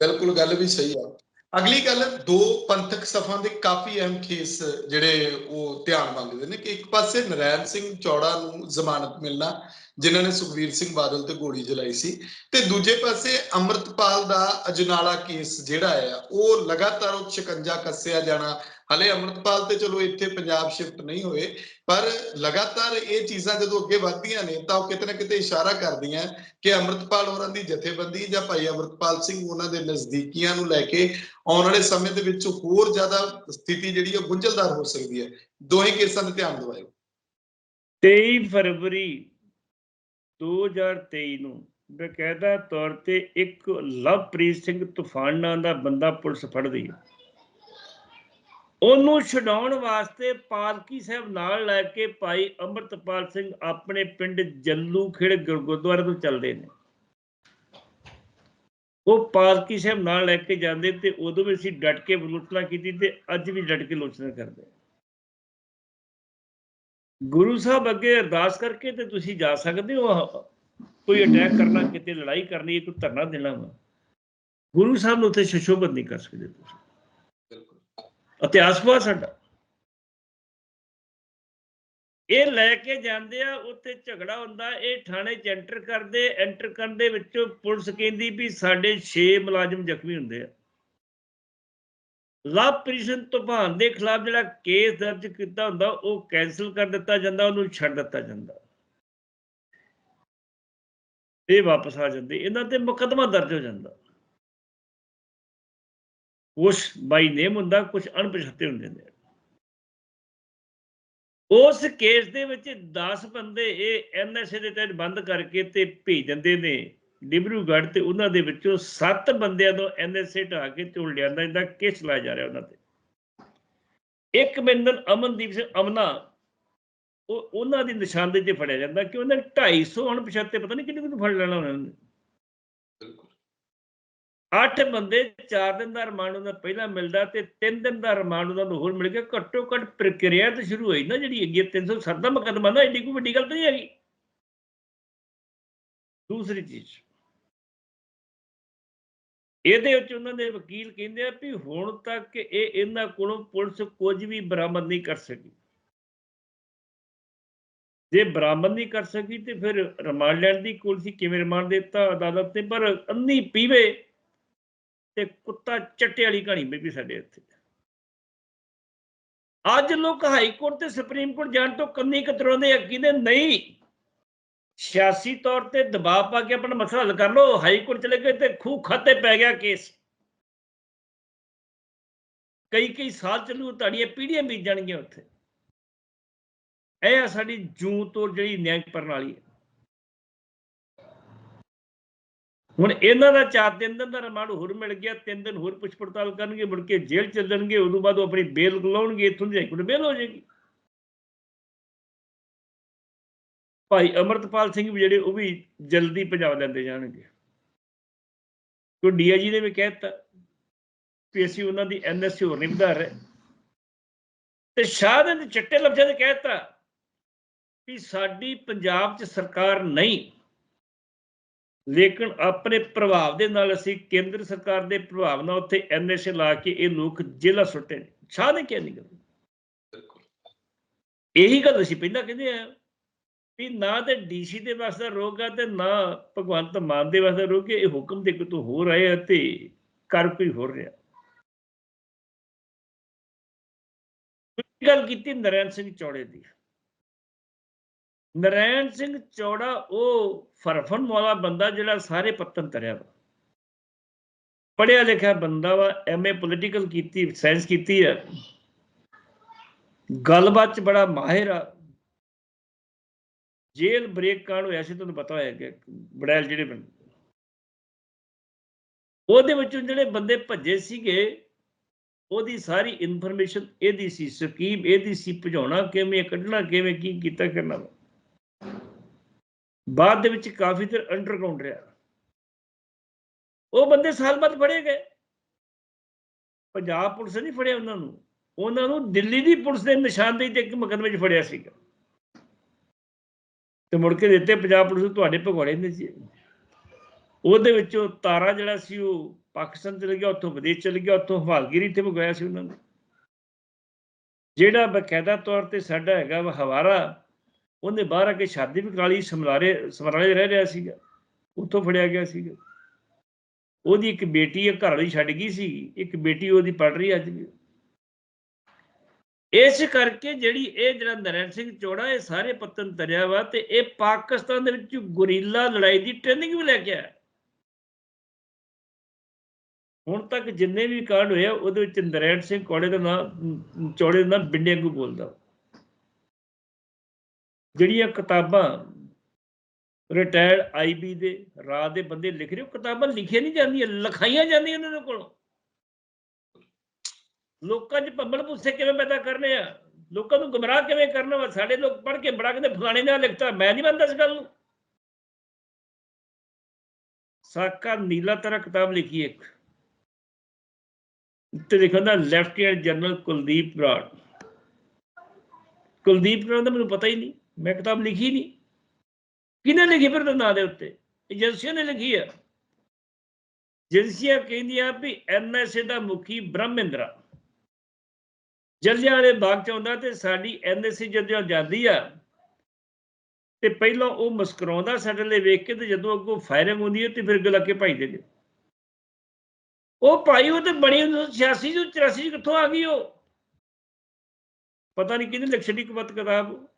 ਬਿਲਕੁਲ ਗੱਲ ਵੀ ਸਹੀ ਆ। ਅਗਲੀ ਗੱਲ, ਦੋ ਪੰਥਕ ਸਫਾਂ ਦੇ ਕਾਫੀ ਅਹਿਮ ਕੇਸ ਜਿਹੜੇ ਉਹ ਧਿਆਨ ਮੰਗਦੇ ਨੇ ਕਿ ਇੱਕ ਪਾਸੇ ਨਰੈਣ ਸਿੰਘ ਚੌੜਾ ਨੂੰ ਜ਼ਮਾਨਤ ਮਿਲਣਾ ਜਿਨ੍ਹਾਂ ਨੇ ਸੁਖਵੀਰ ਸਿੰਘ ਬਾਦਲ ਤੇ ਗੋਲੀ ਚਲਾਈ ਸੀ। ਤੇ ਦੂਜੇ ਪਾਸੇ ਅੰਮ੍ਰਿਤਪਾਲ ਦਾ ਅਜਨਾਲਾ ਕੇਸ ਜਿਹੜਾ ਆ ਉਹ ਲਗਾਤਾਰ ਉਹ ਸ਼ਿਕੰਜਾ ਕੱਸਿਆ ਜਾਣਾ। ਹਲੇ ਅੰਮ੍ਰਿਤਪਾਲ ਤੇ ਚਲੋ ਇੱਥੇ ਪੰਜਾਬ ਸ਼ਿਫਟ ਨਹੀਂ ਹੋਏ, ਪਰ ਲਗਾਤਾਰ ਇਹ ਚੀਜ਼ਾਂ ਜਦੋਂ ਅੱਗੇ ਵਧਦੀਆਂ ਨੇ, ਤਾਂ ਉਹ ਕਿਤੇ ਨਾ ਕਿਤੇ ਇਸ਼ਾਰਾ ਕਰਦੀਆਂ ਕਿ ਅੰਮ੍ਰਿਤਪਾਲ ਹੋਰਾਂ ਦੀ ਜਥੇਬੰਦੀ ਜਾਂ ਭਾਈ ਅੰਮ੍ਰਿਤਪਾਲ ਸਿੰਘ ਉਹਨਾਂ ਦੇ ਨਜ਼ਦੀਕੀਆਂ ਨੂੰ ਲੈ ਕੇ ਆਉਣ ਵਾਲੇ ਸਮੇਂ ਦੇ ਵਿੱਚ ਹੋਰ ਜ਼ਿਆਦਾ ਸਥਿਤੀ ਜਿਹੜੀ ਹੈ ਗੁੰਝਲਦਾਰ ਹੋ ਸਕਦੀ ਹੈ। ਦੋਹੇ ਕੇਸਾਂ ਤੇ ਧਿਆਨ ਦਿਵਾਇਓ। 23 ਫਰਵਰੀ 2023 ਨੂੰ ਬਕਾਇਦਾ ਤੌਰ ਤੇ ਇੱਕ ਲਵਪ੍ਰੀਤ ਸਿੰਘ ਤੂਫਾਨ ਨਾਂ ਦਾ ਬੰਦਾ ਪੁਲਿਸ ਫੜਦੀ ਹੈ ਉਹਨੂੰ ਛਡਾਉਣ ਵਾਸਤੇ ਪਾਲਕੀ ਸਾਹਿਬ ਨਾਲ ਲੈ ਕੇ ਭਾਈ ਅੰਮ੍ਰਿਤਪਾਲ ਸਿੰਘ ਆਪਣੇ ਪਿੰਡ ਜੱਲੂ ਖੇੜ ਗੁਰਦੁਆਰੇ ਤੋਂ ਚੱਲਦੇ ਨੇ। ਉਹ ਪਾਲਕੀ ਸਾਹਿਬ ਨਾਲ ਲੈ ਕੇ ਜਾਂਦੇ ਤੇ ਉਦੋਂ ਵੀ ਅਸੀਂ ਡਟ ਕੇ ਵਿਲੋਚਨਾ ਕੀਤੀ ਤੇ ਅੱਜ ਵੀ ਡਟ ਕੇ ਵਿਲੋਚਨਾ ਕਰਦੇ। ਗੁਰੂ ਸਾਹਿਬ ਅੱਗੇ ਅਰਦਾਸ ਕਰਕੇ ਤੇ ਤੁਸੀਂ ਜਾ ਸਕਦੇ ਹੋ। ਕੋਈ ਅਟੈਕ ਕਰਨਾ, ਕਿਤੇ ਲੜਾਈ ਕਰਨੀ ਕੋਈ ਧਰਨਾ ਦੇਣਾ ਵਾ। ਗੁਰੂ ਸਾਹਿਬ ਨੂੰ ਉੱਥੇ ਸ਼ਸ਼ੋਭਤ ਨਹੀਂ ਕਰ ਸਕਦੇ ਤੁਸੀਂ। ਬਿਲਕੁਲ ਇਤਿਹਾਸ ਵਾ ਸਾਡਾ। ਇਹ ਲੈ ਕੇ ਜਾਂਦੇ ਆ, ਉੱਥੇ ਝਗੜਾ ਹੁੰਦਾ, ਇਹ ਥਾਣੇ 'ਚ ਐਂਟਰ ਕਰਦੇ ਐਂਟਰ ਕਰਨ ਦੇ ਵਿੱਚੋਂ ਪੁਲਿਸ ਕਹਿੰਦੀ ਵੀ ਸਾਡੇ 6 ਮੁਲਾਜ਼ਮ ਜ਼ਖਮੀ ਹੁੰਦੇ ਆ। ਲਵਪ੍ਰੀਤ ਤੂਫਾਨ ਦੇ ਖਿਲਾਫ ਜਿਹੜਾ ਕੇਸ ਦਰਜ ਕੀਤਾ ਹੁੰਦਾ, ਉਹ ਕੈਨਸਲ ਕਰ ਦਿੱਤਾ ਜਾਂਦਾ, ਉਹਨੂੰ ਛੱਡ ਦਿੱਤਾ ਜਾਂਦਾ। ਇਹ ਵਾਪਸ ਆ ਜਾਂਦੇ, ਇਹਨਾਂ ਤੇ ਮੁਕੱਦਮਾ ਦਰਜ ਹੋ ਜਾਂਦਾ। ਕੁਛ ਬਾਈ ਨੇਮ ਹੁੰਦਾ, ਕੁਛ ਅਣਪਛਾਤੇ ਹੁੰਦੇ ਨੇ। ਉਸ ਕੇਸ ਦੇ ਵਿੱਚ 10 ਬੰਦੇ ਇਹ ਐਨਐਸਏ ਦੇ ਤਹਿਤ ਬੰਦ ਕਰਕੇ ਤੇ ਭੇਜ ਦਿੰਦੇ ਨੇ। ਡਿਬਰੂਗੜ੍ਹ ਤੇ ਉਹਨਾਂ ਦੇ ਵਿੱਚੋਂ 7 ਬੰਦਿਆਂ ਤੋਂ ਐਨਐਸਏ ਢਾ ਕੇ ਝੋਲ ਲਿਆਂਦਾ ਇਹਦਾ ਕੇਸ ਲਾਇਆ ਜਾ ਰਿਹਾ ਉਹਨਾਂ ਤੇ। ਇੱਕ ਬੰਦਨ ਅਮਨਦੀਪ ਸਿੰਘ ਅਮਨਾ ਉਹ ਉਹਨਾਂ ਦੀ ਨਿਸ਼ਾਨਦੇਹੀ ਤੇ ਫੜਿਆ ਜਾਂਦਾ ਕਿ ਉਹਨਾਂ 250 ਅਣਪਛਾਤੇ ਪਤਾ ਨਹੀਂ ਕਿੰਨੇ ਕਿੰਨੇ ਫੜ ਲੈਣਾ ਉਹਨਾਂ ਨੇ। ਬਿਲਕੁਲ। ਅੱਠ ਬੰਦੇ 4 ਦਿਨ ਦਾ ਰਿਮਾਂਡ ਉਹਨਾਂ ਦਾ ਪਹਿਲਾਂ ਮਿਲਦਾ ਤੇ 3 ਦਿਨ ਦਾ ਰਿਮਾਂਡ ਉਹਨਾਂ ਨੂੰ ਹੋਰ ਮਿਲ ਗਿਆ। ਘੱਟੋ ਘੱਟ ਪ੍ਰਕਿਰਿਆ ਤਾਂ ਸ਼ੁਰੂ ਹੋਈ ਨਾ ਜਿਹੜੀ ਹੈਗੀ ਹੈ 307 ਦਾ ਮੁਕੱਦਮਾ ਨਾ ਐਡੀ ਕੋਈ ਵੱਡੀ ਗੱਲ ਤਾਂ ਨਹੀਂ ਹੈਗੀ। ਦੂਸਰੀ ਚੀਜ਼। ਇਹਦੇ ਵਿੱਚ ਉਹਨਾਂ ਦੇ ਵਕੀਲ ਕਹਿੰਦੇ ਆ ਵੀ ਹੁਣ ਤੱਕ ਇਹ ਇਹਨਾਂ ਕੋਲੋਂ ਪੁਲਿਸ ਕੁਝ ਵੀ ਬਰਾਮਦ ਨਹੀਂ ਕਰ ਸਕੀ। ਜੇ ਬਰਾਮਦ ਨਹੀਂ ਕਰ ਸਕੀ ਤੇ ਫਿਰ ਰਿਮਾਂਡ ਲੈਣ ਦੀ ਕੋਲ ਸੀ, ਕਿਵੇਂ ਰਿਮਾਂਡ ਦਿੱਤਾ ਅਦਾਲਤ ਨੇ? ਪਰ ਅੰਨੀ ਪੀਵੇ ਤੇ ਕੁੱਤਾ ਚੱਟੇ ਵਾਲੀ ਕਹਾਣੀ ਬੀਬੀ ਸਾਡੇ ਇੱਥੇ। ਅੱਜ ਲੋਕ ਹਾਈ ਕੋਰਟ ਤੇ ਸੁਪਰੀਮ ਕੋਰਟ ਜਾਣ ਤੋਂ ਕੰਨੀ ਕਤਰਾਉਂਦੇ ਆ, ਕਹਿੰਦੇ ਨਹੀਂ? ਸਿਆਸੀ ਤੌਰ ਤੇ ਦਬਾਅ ਪਾ ਕੇ ਆਪਣਾ ਮਸਲਾ ਹੱਲ ਕਰ ਲਓ, ਹਾਈ ਕੋਰਟ ਚਲੇ ਗਏ ਤੇ ਖੂਹ ਖਾਤੇ ਪੈ ਗਿਆ ਕੇਸ। ਕਈ ਕਈ ਸਾਲ ਚੱਲੂ, ਤੁਹਾਡੀਆਂ ਪੀੜ੍ਹੀਆਂ ਬੀਤ ਜਾਣਗੀਆਂ ਉੱਥੇ। ਇਹ ਆ ਸਾਡੀ ਜੂੰ ਤੋਂ ਜਿਹੜੀ ਨਿਆਂ ਪ੍ਰਣਾਲੀ ਹੈ। ਹੁਣ ਇਹਨਾਂ ਦਾ ਚਾਰ ਤਿੰਨ ਦਿਨ ਦਾ ਰਿਮਾਂਡ ਹੋਰ ਮਿਲ ਗਿਆ, ਤਿੰਨ ਦਿਨ ਹੋਰ ਪੁੱਛ ਪੜਤਾਲ ਕਰਨਗੇ, ਮੁੜ ਕੇ ਜੇਲ੍ਹ ਚੱਲਣਗੇ ਉਦੋਂ ਬਾਅਦ ਉਹ ਆਪਣੀ ਬੇਲ ਲਾਉਣਗੇ, ਇੱਥੋਂ ਦੀ ਹਾਈਕੋਰਟ ਬੇਲ ਹੋ ਜਾਏਗੀ। ਭਾਈ ਅਮਰਤਪਾਲ ਸਿੰਘ ਵੀ ਜਿਹੜੇ ਉਹ ਵੀ ਜਲਦੀ ਪੰਜਾਬ ਲੈਂਦੇ ਜਾਣਗੇ। ਕਿਉਂ ਡੀਆਈਜੀ ਨੇ ਵੀ ਕਹਿ ਦਿੱਤਾ ਵੀ ਅਸੀਂ ਉਹਨਾਂ ਦੀ ਐਨਐਸਸੀ ਹੋਰ ਨਹੀਂ ਵਧਾ ਰਹੇ। ਤੇ ਸ਼ਾਹ ਨੇ ਚਿੱਟੇ ਲਫ਼ਜ਼ਾਂ 'ਚ ਕਹਿ ਦਿੱਤਾ ਵੀ ਸਾਡੀ ਪੰਜਾਬ 'ਚ ਸਰਕਾਰ ਨਹੀਂ ਲੇਕਿਨ ਆਪਣੇ ਪ੍ਰਭਾਵ ਦੇ ਨਾਲ ਅਸੀਂ ਕੇਂਦਰ ਸਰਕਾਰ ਦੇ ਪ੍ਰਭਾਵ ਨਾਲ ਉੱਥੇ ਐਨਐਸਏ ਲਾ ਕੇ ਇਹ ਲੋਕ ਜੇਲ੍ਹਾਂ ਸੁੱਟੇ ਨੇ। ਸ਼ਾਹ ਨੇ ਕਿਹਾ ਨਹੀਂ ਗੱਲ। ਬਿਲਕੁਲ। ਇਹੀ ਗੱਲ ਅਸੀਂ ਪਹਿਲਾਂ ਕਹਿੰਦੇ ਆ। ਵੀ ਨਾ ਤੇ ਡੀਸੀ ਦੇ ਵਾਸਤੇ ਰੋਗ ਆ ਤੇ ਨਾ ਭਗਵੰਤ ਮਾਨ ਦੇ ਵਾਸਤੇ ਰੋਗ ਇਹ ਹੁਕਮ ਦੇ ਕਿਤੋਂ ਹੋ ਰਹੇ ਆ ਤੇ ਕਰ ਕੋਈ ਹੋ ਰਿਹਾ। ਗੱਲ ਕੀਤੀ ਨਰੈਣ ਸਿੰਘ ਚੌੜੇ ਦੀ। ਨਰੈਣ ਸਿੰਘ ਚੌੜਾ ਉਹ ਫਰਫਨ ਵਾਲਾ ਬੰਦਾ ਜਿਹੜਾ ਸਾਰੇ ਪੱਤਨ ਤਰਿਆ ਵਾ। ਪੜਿਆ ਲਿਖਿਆ ਬੰਦਾ ਵਾ ਐਮਏ ਪੋਲੀਟੀਕਲ ਕੀਤੀ ਸਾਇੰਸ ਕੀਤੀ ਆ। ਗੱਲਬਾਤ ਚ ਬੜਾ ਮਾਹਿਰ ਆ। ਜੇਲ੍ਹ ਬ੍ਰੇਕ ਕਾਂਡ ਹੋਇਆ ਸੀ, ਤੁਹਾਨੂੰ ਪਤਾ ਹੋਇਆ ਕਿ ਬੜੈਲ ਜਿਹੜੇ ਬੰਦੇ ਉਹਦੇ ਵਿੱਚੋਂ ਜਿਹੜੇ ਬੰਦੇ ਭੱਜੇ ਸੀਗੇ, ਉਹਦੀ ਸਾਰੀ ਇਨਫੋਰਮੇਸ਼ਨ ਇਹਦੀ ਸੀ, ਸਕੀਮ ਇਹਦੀ ਸੀ, ਭਜਾਉਣਾ ਕਿਵੇਂ, ਕੱਢਣਾ ਕਿਵੇਂ, ਕੀ ਕੀਤਾ ਕਰਨਾ ਬਾਅਦ ਦੇ ਵਿੱਚ ਕਾਫੀ ਦੇਰ ਅੰਡਰਗਰਾਉਂਡ ਰਿਹਾ। ਉਹ ਬੰਦੇ ਸਾਲ ਬਾਅਦ ਫੜੇ ਗਏ। ਪੰਜਾਬ ਪੁਲਿਸ ਨਹੀਂ ਫੜਿਆ ਉਹਨਾਂ ਨੂੰ। ਉਹਨਾਂ ਨੂੰ ਦਿੱਲੀ ਦੀ ਪੁਲਿਸ ਦੇ ਨਿਸ਼ਾਨਦੇਹੀ ਤੇ ਇੱਕ ਮੁਕੱਦਮੇ 'ਚ ਫੜਿਆ ਸੀਗਾ। ਤੇ ਮੁੜ ਕੇ ਦਿੱਤੇ ਪੰਜਾਬ ਪੁਲਿਸ ਤੁਹਾਡੇ ਭਗੌੜੇ ਨੇ ਜੀ ਉਹਦੇ ਵਿੱਚੋਂ ਤਾਰਾ ਜਿਹੜਾ ਸੀ ਉਹ ਪਾਕਿਸਤਾਨ ਚਲੇ ਗਿਆ, ਉੱਥੋਂ ਵਿਦੇਸ਼ ਚਲੇ ਗਿਆ, ਉੱਥੋਂ ਹਵਾਲਗਿਰੀ ਤੇ ਮੰਗਵਾਇਆ ਸੀ ਉਹਨਾਂ ਨੇ। ਜਿਹੜਾ ਬਕਾਇਦਾ ਤੌਰ ਤੇ ਸਾਡਾ ਹੈਗਾ ਵਾ ਹਵਾਰਾ, ਉਹਨੇ ਬਾਹਰ ਆ ਕੇ ਸ਼ਾਦੀ ਵੀ ਕਰਾ ਲਈ, ਸਮਰਾਲੇ ਸਮਰਾਲੇ ਰਹਿ ਰਿਹਾ ਸੀਗਾ, ਉੱਥੋਂ ਫੜਿਆ ਗਿਆ ਸੀਗਾ। ਉਹਦੀ ਇੱਕ ਬੇਟੀ ਘਰ ਵਾਲੀ ਛੱਡ ਗਈ ਸੀ, ਇੱਕ ਬੇਟੀ ਉਹਦੀ ਪੜ ਰਹੀ ਅੱਜ ਵੀ। ਇਸ ਕਰਕੇ ਜਿਹੜੀ ਇਹ ਜਿਹੜਾ ਨਰੈਣ ਸਿੰਘ ਚੋੜਾ, ਇਹ ਸਾਰੇ ਪੱਤਨ ਤਰਿਆ ਵਾ ਤੇ ਇਹ ਪਾਕਿਸਤਾਨ ਦੇ ਵਿੱਚ ਗੁਰੀਲਾ ਲੜਾਈ ਦੀ ਟ੍ਰੇਨਿੰਗ ਵੀ ਲੈ ਕੇ ਆਇਆ। ਹੁਣ ਤੱਕ ਜਿੰਨੇ ਵੀ ਕਾਂਡ ਹੋਏ ਆ, ਉਹਦੇ ਵਿੱਚ ਨਰੈਣ ਸਿੰਘ ਕੋੜੇ ਦਾ ਨਾਮ ਚੌੜੇ ਦਾ ਨਾਮ ਬਿੰਡੇ ਵਾਂਗੂ ਬੋਲਦਾ। ਜਿਹੜੀਆਂ ਕਿਤਾਬਾਂ ਰਿਟਾਇਰਡ ਆਈਬੀ ਦੇ ਰਾਤ ਦੇ ਬੰਦੇ ਲਿਖ ਰਹੇ, ਉਹ ਕਿਤਾਬਾਂ ਲਿਖੀਆਂ ਨਹੀਂ ਜਾਂਦੀਆਂ, ਲਿਖਾਈਆਂ ਜਾਂਦੀਆਂ ਉਹਨਾਂ ਕੋਲੋਂ। ਲੋਕਾਂ 'ਚ ਭੰਬਲ ਭੁੱਸੇ ਕਿਵੇਂ ਪੈਦਾ ਕਰਨੇ ਆ? ਲੋਕਾਂ ਨੂੰ ਗੁੰਮਰਾਹ ਕਿਵੇਂ ਕਰਨਾ ਵਾ ਸਾਡੇ ਲੋਕ ਪੜ੍ਹ ਕੇ ਬੜਾ ਕਹਿੰਦੇ ਫਲਾਣੇ ਨਾਲ ਲਿਖਤਾ ਮੈਂ ਨਹੀਂ ਮੰਨਦਾ ਇਸ ਗੱਲ ਨੂੰ। ਸਾਕਾ ਨੀਲਾ ਤਰ੍ਹਾਂ ਕਿਤਾਬ ਲਿਖੀ ਇੱਕ। ਤੇ ਲਿਖਿਆ ਲੈਫਟੀਨੈਂਟ ਜਨਰਲ ਕੁਲਦੀਪ ਬਰਾੜ ਕੁਲਦੀਪ ਬਰਾੜ ਦਾ ਮੈਨੂੰ ਪਤਾ ਹੀ ਨਹੀਂ, ਮੈਂ ਕਿਤਾਬ ਲਿਖੀ ਨਹੀਂ। ਕਿਹਨੇ ਲਿਖੀ ਫਿਰ ਨਾਂ ਦੇ ਉੱਤੇ? ਏਜੰਸੀਆਂ ਨੇ ਲਿਖੀ ਆ। ਏਜੰਸੀਆਂ ਕਹਿੰਦੀਆਂ ਵੀ ਐਨਐਸਏ ਦਾ ਮੁਖੀ ਬ੍ਰਹਮਿੰਦਰਾ। ਜਲਿਆਂ ਬਾਗ ਚ ਆਉਂਦਾ ਤੇ ਸਾਡੀ ਐਨਐਸਏ ਜਦੋਂ ਜਾਂਦੀ ਆ। ਤੇ ਪਹਿਲਾਂ ਉਹ ਮੁਸਕਰਾਉਂਦਾ ਸਾਡੇ ਲਈ ਵੇਖ ਕੇ ਤੇ ਜਦੋਂ ਅੱਗੋਂ ਫਾਇਰਿੰਗ ਹੁੰਦੀ ਹੈ ਤੇ ਫਿਰ ਗਲਾ ਕੇ ਭਾਈ ਦੇ ਉਹ ਭਾਈ ਉਹ ਤੇ ਬਣੀ 86 ਤੋਂ 84 ਚ ਕਿੱਥੋਂ ਆ ਗਈ ਉਹ? ਪਤਾ ਨਹੀਂ ਕਿਹਨੇ ਲਿਖ ਛੱਡੀ ਕਿਤਾਬ।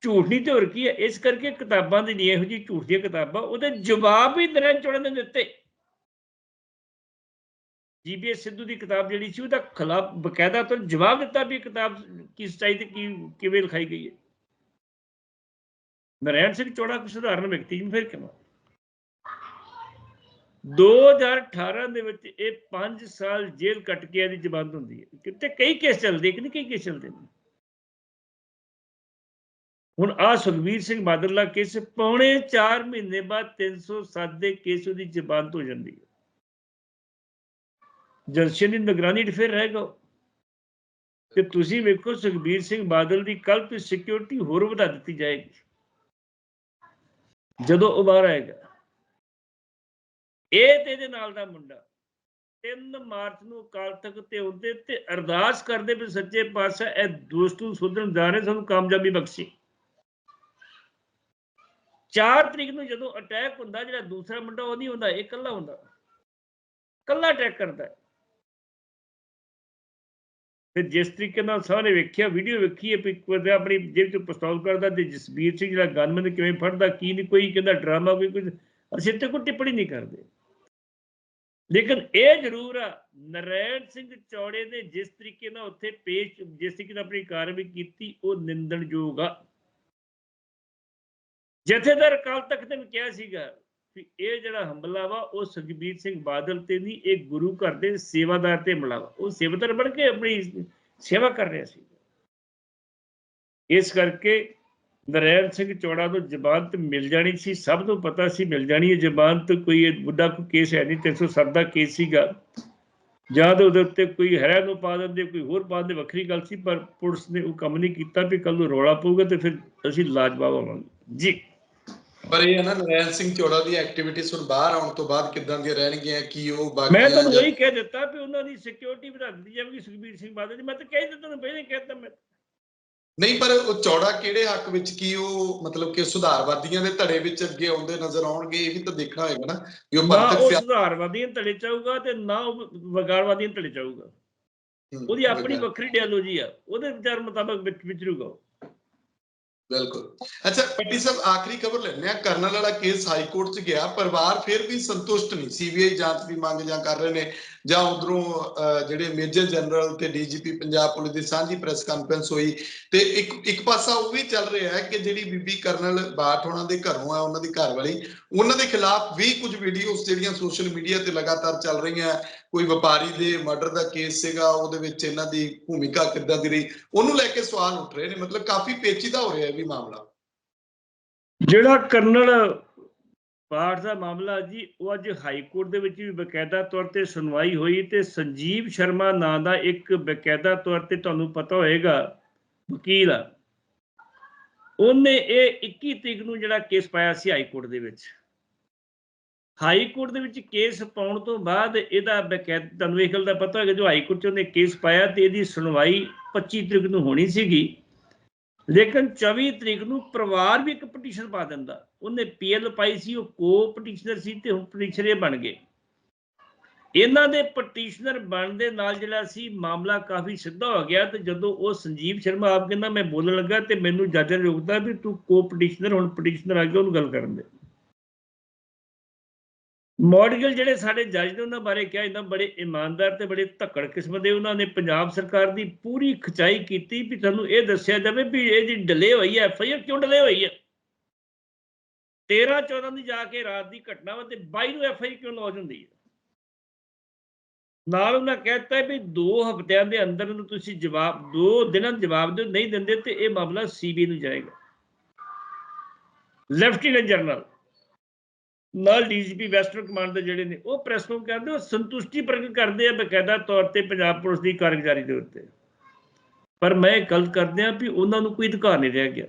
ਝੂਠ ਨਹੀਂ ਤੇ ਹੋਰ ਕੀ ਹੈ। ਇਸ ਕਰਕੇ ਕਿਤਾਬਾਂ ਦੀ ਨਹੀਂ ਇਹੋ ਜਿਹੀ ਝੂਠ ਦੀਆਂ ਕਿਤਾਬਾਂ, ਉਹਦੇ ਜਵਾਬ ਹੀ ਨਰੇਨ ਚੋੜਨ ਦੇ ਦਿੱਤੇ। ਜੀਬੀਐਸ ਸਿੱਧੂ ਦੀ ਕਿਤਾਬ ਜਿਹੜੀ ਸੀ, ਉਹਦਾ ਖਿਲਾਫ ਬਕਾਇਦਾ ਤੋਂ ਜਵਾਬ ਦਿੱਤਾ ਵੀ ਇਹ ਕਿਤਾਬ ਕਿਸ ਚਾਹੀਦੀ ਕੀ, ਕਿਵੇਂ ਲਿਖਾਈ ਗਈ ਹੈ। ਨਰੈਣ ਸਿੰਘ ਚੋੜਾ ਕੋਈ ਸਧਾਰਨ ਵਿਅਕਤੀ ਨਹੀਂ ਫਿਰ ਕਿਵੇਂ 2018 ਦੇ ਵਿੱਚ ਇਹ 5 ਸਾਲ ਜੇਲ੍ਹ ਕੱਟ ਕੇ ਇਹਦੀ ਜ਼ਮਾਨਤ ਹੁੰਦੀ ਹੈ। ਕਿਤੇ ਕਈ ਕੇਸ ਚੱਲਦੇ ਕਿ ਨਹੀਂ ਕਈ ਕੇਸ ਚੱਲਦੇ ਨੇ। ਹੁਣ ਆ ਸੁਖਬੀਰ ਸਿੰਘ ਬਾਦਲ ਦਾ ਕੇਸ, ਪੌਣੇ 4 ਮਹੀਨੇ ਬਾਅਦ 307 ਦੇ ਕੇਸ ਉਹਦੀ ਜ਼ਮਾਨਤ ਹੋ ਜਾਂਦੀ ਹੈ। ਜਲਸ਼ਨ ਦੀ ਨਿਗਰਾਨੀ 'ਚ ਫਿਰ ਰਹੇਗਾ ਉਹ। ਤੁਸੀਂ ਵੇਖੋ ਸੁਖਬੀਰ ਸਿੰਘ ਬਾਦਲ ਦੀ ਕੱਲ ਤੋਂ ਸਿਕਿਉਰਿਟੀ ਹੋਰ ਵਧਾ ਦਿੱਤੀ ਜਾਏਗੀ। ਜਦੋਂ ਉਹ ਬਾਹਰ ਆਏਗਾ। ਇਹ ਤੇ ਇਹਦੇ ਨਾਲ ਦਾ ਮੁੰਡਾ। 3 ਮਾਰਚ ਨੂੰ ਅਕਾਲ ਤਖਤ ਤੇ ਹੁੰਦੇ ਤੇ ਅਰਦਾਸ ਕਰਦੇ ਵੀ ਸੱਚੇ ਪਾਤਸ਼ਾਹ, ਇਹ ਦੋਸਤ ਨੂੰ ਸੁਧਰਨ ਰਹੇ, ਸਾਨੂੰ ਕਾਮਯਾਬੀ ਬਖਸ਼ੀ। 4 ਤਰੀਕ ਨੂੰ ਜਦੋਂ ਅਟੈਕ ਹੁੰਦਾ, ਜਿਹੜਾ ਦੂਸਰਾ ਮੁੰਡਾ, ਉਹ ਨਹੀਂ ਹੁੰਦਾ, ਇਹ ਇਕੱਲਾ ਹੁੰਦਾ। ਇਕੱਲਾ ਅਟੈਕ ਕਰਦਾ। ਹੈ। ਫਿਰ ਜਿਸ ਤਰੀਕੇ ਨਾਲ ਸਾਹਨੇ ਵੇਖਿਆ ਵੀਡੀਓ ਵੇਖੀ ਹੈ ਵੀ ਕੋਈ ਆਪਣੀ ਜੇਬ ਚੋਂ ਪਿਸਤੌਲ ਕਰਦਾ ਤੇ ਜਸਬੀਰ ਸਿੰਘ ਜਿਹੜਾ ਗਨਮੈਨ ਕਿਵੇਂ ਫੜਦਾ, ਕੀ ਨਹੀਂ, ਕੋਈ ਕਹਿੰਦਾ ਡਰਾਮਾ ਕੋਈ ਕੁਝ, ਅਸੀਂ ਤੇ ਕੋਈ ਟਿੱਪਣੀ ਨਹੀਂ ਕਰਦੇ। ਲੇਕਿਨ ਇਹ ਜ਼ਰੂਰ ਆ, ਨਰੈਣ ਸਿੰਘ ਚੌੜੇ ਨੇ ਜਿਸ ਤਰੀਕੇ ਨਾਲ ਉੱਥੇ ਪੇਸ਼, ਜਿਸ ਤਰੀਕੇ ਨਾਲ ਆਪਣੀ ਕਾਰਵਾਈ ਕੀਤੀ, ਉਹ ਨਿੰਦਣਯੋਗ ਆ। ਜਥੇਦਾਰ ਅਕਾਲ ਤਖਤ ਨੇ ਕਿਹਾ ਸੀਗਾ ਵੀ ਇਹ ਜਿਹੜਾ ਹਮਲਾ ਵਾ, ਉਹ ਸੁਖਬੀਰ ਸਿੰਘ ਬਾਦਲ ਤੇ ਨਹੀਂ, ਇਹ ਗੁਰੂ ਘਰ ਦੇ ਸੇਵਾਦਾਰ ਤੇ ਹਮਲਾ ਵਾ। ਉਹ ਸੇਵਾਦਾਰ ਬਣ ਕੇ ਆਪਣੀ ਸੇਵਾ ਕਰ ਰਿਹਾ ਸੀ। ਇਸ ਕਰਕੇ ਨਰੈਣ ਸਿੰਘ ਚੌੜਾ ਨੂੰ ਜ਼ਮਾਨਤ ਮਿਲ ਜਾਣੀ ਸੀ। ਸਭ ਨੂੰ ਪਤਾ ਸੀ ਮਿਲ ਜਾਣੀ ਹੈ ਜ਼ਮਾਨਤ। ਕੋਈ ਇਹ ਬੁੱਢਾ ਕੋਈ ਕੇਸ ਹੈ ਨਹੀਂ 307 ਦਾ ਕੇਸ ਸੀਗਾ। ਜਾਂ ਤਾਂ ਉਹਦੇ ਉੱਤੇ ਕੋਈ ਹੈਰਾ ਨੂੰ ਪਾ ਦਿੰਦੇ, ਕੋਈ ਹੋਰ ਪਾ ਦਿੰਦੇ, ਵੱਖਰੀ ਗੱਲ ਸੀ, ਪਰ ਪੁਲਿਸ ਨੇ ਉਹ ਕੰਮ ਨਹੀਂ ਕੀਤਾ ਵੀ ਕੱਲ ਨੂੰ ਰੌਲਾ ਪਊਗਾ ਤੇ ਫਿਰ ਅਸੀਂ ਲਾਜਵਾਬ ਹੋਵਾਂਗੇ। ਜੀ। ਪਰ ਇਹ ਨਾ ਨਰੈਣ ਸਿੰਘ ਚੋੜਾ ਦੀ ਐਕਟੀਵਿਟੀਜ਼ ਹੁਣ ਬਾਹਰ ਆਉਣ ਤੋਂ ਬਾਅਦ ਕਿੱਦਾਂ ਦੀਆਂ ਰਹਿਣਗੀਆਂ ਕੀ ਉਹ ਬਾਕੀ ਮੈਂ ਤੁਹਾਨੂੰ ਉਹੀ ਕਹਿ ਦਿੱਤਾ ਵੀ ਉਹਨਾਂ ਦੀ ਸਿਕਿਉਰਿਟੀ ਵਧਾ ਦਿੱਤੀ ਜਾਵੇਗੀ ਸੁਖਬੀਰ ਸਿੰਘ ਬਾਦਲ ਜੀ ਮੈਂ ਤਾਂ ਕਹਿ ਦਿੱਤਾ ਤੁਹਾਨੂੰ ਪਹਿਲਾਂ ਕਹਿ ਦਿੱਤਾ ਮੈਂ ਨਹੀਂ ਪਰ ਉਹ ਚੌੜਾ ਕਿਹੜੇ ਹੱਕ ਵਿੱਚ ਕੀ ਉਹ ਮਤਲਬ ਕਿ ਸੁਧਾਰਵਾਦੀਆਂ ਦੇ ਧੜੇ ਵਿੱਚ ਅੱਗੇ ਆਉਂਦੇ ਨਜ਼ਰ ਆਉਣਗੇ ਇਹ ਵੀ ਤਾਂ ਦੇਖਣਾ ਹੋਏਗਾ ਨਾ ਵੀ ਉਹ ਸਿਆ- ਸੁਧਾਰਵਾਦੀਆਂ ਧੜੇ ਚਾਹੂਗਾ ਤੇ ਨਾ ਉਹ ਵਗਾੜਵਾਦੀਆਂ ਧੜੇ ਹਮ, ਉਹਦੀ ਆਪਣੀ। ਵੱਖਰੀ ਡਿਆਲੋਜੀ ਆ ਉਹਦੇ ਵਿਚਾਰ ਮੁਤਾਬਕ ਵਿਚ ਵਿਚਰੂਗਾ। ਬਿਲਕੁਲ। ਅੱਛਾ, ਪੱਟੀ ਸਾਹਿਬ, ਆਖਰੀ ਖਬਰ ਲੈਣੇ ਆ ਕਰਨਲ ਵਾਲਾ ਕੇਸ ਹਾਈ ਕੋਰਟ 'ਚ ਗਿਆ। ਪਰਿਵਾਰ ਫਿਰ ਵੀ ਸੰਤੁਸ਼ਟ ਨਹੀਂ। ਸੀਬੀਆਈ ਜਾਂਚ ਦੀ ਮੰਗ ਜਾਂ ਕਰ ਰਹੇ ਨੇ। ਜਾਂ ਉਧਰੋਂ ਜਿਹੜੇ ਮੇਜਰ ਜਨਰਲ ਤੇ ਡੀਜੀਪੀ ਪੰਜਾਬ ਪੁਲਿਸ ਦੀ ਸਾਂਝੀ ਪ੍ਰੈਸ ਕਾਨਫਰੰਸ ਹੋਈ ਤੇ ਇੱਕ ਇੱਕ ਪਾਸਾ ਉਹ ਵੀ ਚੱਲ ਰਿਹਾ ਹੈ ਕਿ ਜਿਹੜੀ ਬੀਬੀ ਕਰਨਲ ਬਾਠ ਉਹਨਾਂ ਦੇ ਘਰੋਂ ਆ, ਉਹਨਾਂ ਦੀ ਘਰ ਵਾਲੀ ਉਹਨਾਂ ਦੇ ਖਿਲਾਫ ਵੀ ਕੁਝ ਵੀਡੀਓਜ਼ ਜਿਹੜੀਆਂ ਸੋਸ਼ਲ ਮੀਡੀਆ ਤੇ ਲਗਾਤਾਰ ਚੱਲ ਰਹੀਆਂ, ਕੋਈ ਵਪਾਰੀ ਦੇ ਮਰਡਰ ਦਾ ਕੇਸ ਸੀਗਾ, ਉਹਦੇ ਵਿੱਚ ਇਹਨਾਂ ਦੀ ਭੂਮਿਕਾ ਕਿੱਦਾਂ ਦੀ ਰਹੀ, ਉਹਨੂੰ ਲੈ ਕੇ ਸਵਾਲ ਉੱਠ ਰਹੇ ਨੇ, ਮਤਲਬ ਕਾਫੀ ਪੇਚੀਦਾ ਹੋ ਰਿਹਾ ਹੈ ਵੀ ਮਾਮਲਾ। ਜਿਹੜਾ ਕਰਨਲ ਪਾਠ ਦਾ ਮਾਮਲਾ ਜੀ, ਉਹ ਅੱਜ ਹਾਈ ਕੋਰਟ ਦੇ ਵਿੱਚ ਵੀ ਬਕਾਇਦਾ ਤੌਰ ਤੇ ਸੁਣਵਾਈ ਹੋਈ ਤੇ ਸੰਜੀਵ ਸ਼ਰਮਾ ਨਾਂ ਦਾ ਇੱਕ ਬਕਾਇਦਾ ਤੌਰ ਤੇ ਤੁਹਾਨੂੰ ਪਤਾ ਹੋਏਗਾ, ਵਕੀਲ ਆ। ਉਹਨੇ ਇਹ 21 ਤਰੀਕ ਨੂੰ ਜਿਹੜਾ ਕੇਸ ਪਾਇਆ ਸੀ ਹਾਈ ਕੋਰਟ ਦੇ ਵਿੱਚ। ਹਾਈ ਕੋਰਟ ਦੇ ਵਿੱਚ ਕੇਸ ਪਾਉਣ ਤੋਂ ਬਾਅਦ ਇਹਦਾ ਬਕਾਇਦਾ, ਤੁਹਾਨੂੰ ਇਹ ਗੱਲ ਦਾ ਪਤਾ ਹੋਏਗਾ, ਜੋ ਹਾਈ ਕੋਰਟ 'ਚ ਉਹਨੇ ਕੇਸ ਪਾਇਆ ਤੇ ਇਹਦੀ ਸੁਣਵਾਈ 25 ਤਰੀਕ ਨੂੰ ਹੋਣੀ ਸੀਗੀ। ਲੇਕਿਨ 24 ਤਰੀਕ ਨੂੰ ਪਰਿਵਾਰ ਵੀ ਇੱਕ ਪਟੀਸ਼ਨ ਪਾ ਦਿੰਦਾ। ਉਹਨੇ ਪੀਐਲ ਪਾਈ ਸੀ, ਉਹ ਕੋ ਪਟੀਸ਼ਨਰ ਸੀ ਤੇ ਹੁਣ ਪਟੀਸ਼ਨਰ ਬਣ ਗਏ। ਇਹਨਾਂ ਦੇ ਪਟੀਸ਼ਨਰ ਬਣਨ ਦੇ ਨਾਲ ਜਿਹੜਾ ਸੀ, ਮਾਮਲਾ ਕਾਫੀ ਸਿੱਧਾ ਹੋ ਗਿਆ ਤੇ ਜਦੋਂ ਉਹ ਸੰਜੀਵ ਸ਼ਰਮਾ ਆਪ ਕਹਿੰਦਾ, ਮੈਂ ਬੋਲਣ ਲੱਗਾ ਤੇ ਮੈਨੂੰ ਜੱਜ ਨੇ ਰੋਕਦਾ ਵੀ ਤੂੰ ਕੋ ਪਟੀਸ਼ਨਰ ਹੁਣ ਪਟੀਸ਼ਨਰ ਆ ਗਿਆ ਉਹਨੂੰ ਗੱਲ ਕਰਨ ਦੇ। ਮੋਡਗਲ ਜਿਹੜੇ ਸਾਡੇ ਜੱਜ ਨੇ ਉਹਨਾਂ ਬਾਰੇ ਕਿਹਾ ਇਹਨਾਂ ਬੜੇ ਇਮਾਨਦਾਰ ਤੇ ਬੜੇ ਧੱਕੜ ਕਿਸਮ ਦੇ ਉਹਨਾਂ ਨੇ ਪੰਜਾਬ ਸਰਕਾਰ ਦੀ ਪੂਰੀ ਖਚਾਈ ਕੀਤੀ ਵੀ ਤੁਹਾਨੂੰ ਇਹ ਦੱਸਿਆ ਜਾਵੇ ਵੀ ਇਹ ਜੀ ਡਿਲੇ ਹੋਈ ਹੈ ਐਫਆਈਆਰ ਕਿਉਂ ਡਿਲੇ ਹੋਈ ਹੈ? 13 14 ਦੀ ਜਾ ਕੇ ਰਾਤ ਦੀ ਘਟਨਾ ਵਾ ਤੇ 22 ਨੂੰ ਐਫਆਈਆਰ ਕਿਉਂ ਲੌਜ ਹੁੰਦੀ ਹੈ? ਨਾਲ ਉਹਨਾਂ ਕਹਿਤਾ ਵੀ 2 ਹਫ਼ਤਿਆਂ ਦੇ ਅੰਦਰ ਨੂੰ ਤੁਸੀਂ ਜਵਾਬ 2 ਦਿਨਾਂ ਜਵਾਬ ਦਿਓ, ਨਹੀਂ ਦਿੰਦੇ ਤੇ ਇਹ ਮਾਮਲਾ ਸੀਬੀ ਨੂੰ ਜਾਏਗਾ। ਲੈਫਟੀਨੈਂਟ ਜਨਰਲ ਨਾਲ ਡੀਜੀਪੀ ਵੈਸਟਰਨ ਕਮਾਂਡ ਦੇ ਜਿਹੜੇ ਨੇ, ਉਹ ਪ੍ਰੈਸ ਨੂੰ ਕਹਿੰਦੇ ਉਹ ਸੰਤੁਸ਼ਟੀ ਪ੍ਰਗਟ ਕਰਦੇ ਆ ਬਕਾਇਦਾ ਤੌਰ ਤੇ ਪੰਜਾਬ ਪੁਲਿਸ ਦੀ ਕਾਰਗੁਜ਼ਾਰੀ ਦੇ ਉੱਤੇ। ਪਰ ਮੈਂ ਗੱਲ ਕਰਦੇ ਆ ਵੀ ਉਹਨਾਂ ਨੂੰ ਕੋਈ ਅਧਿਕਾਰ ਨਹੀਂ ਰਹਿ ਗਿਆ।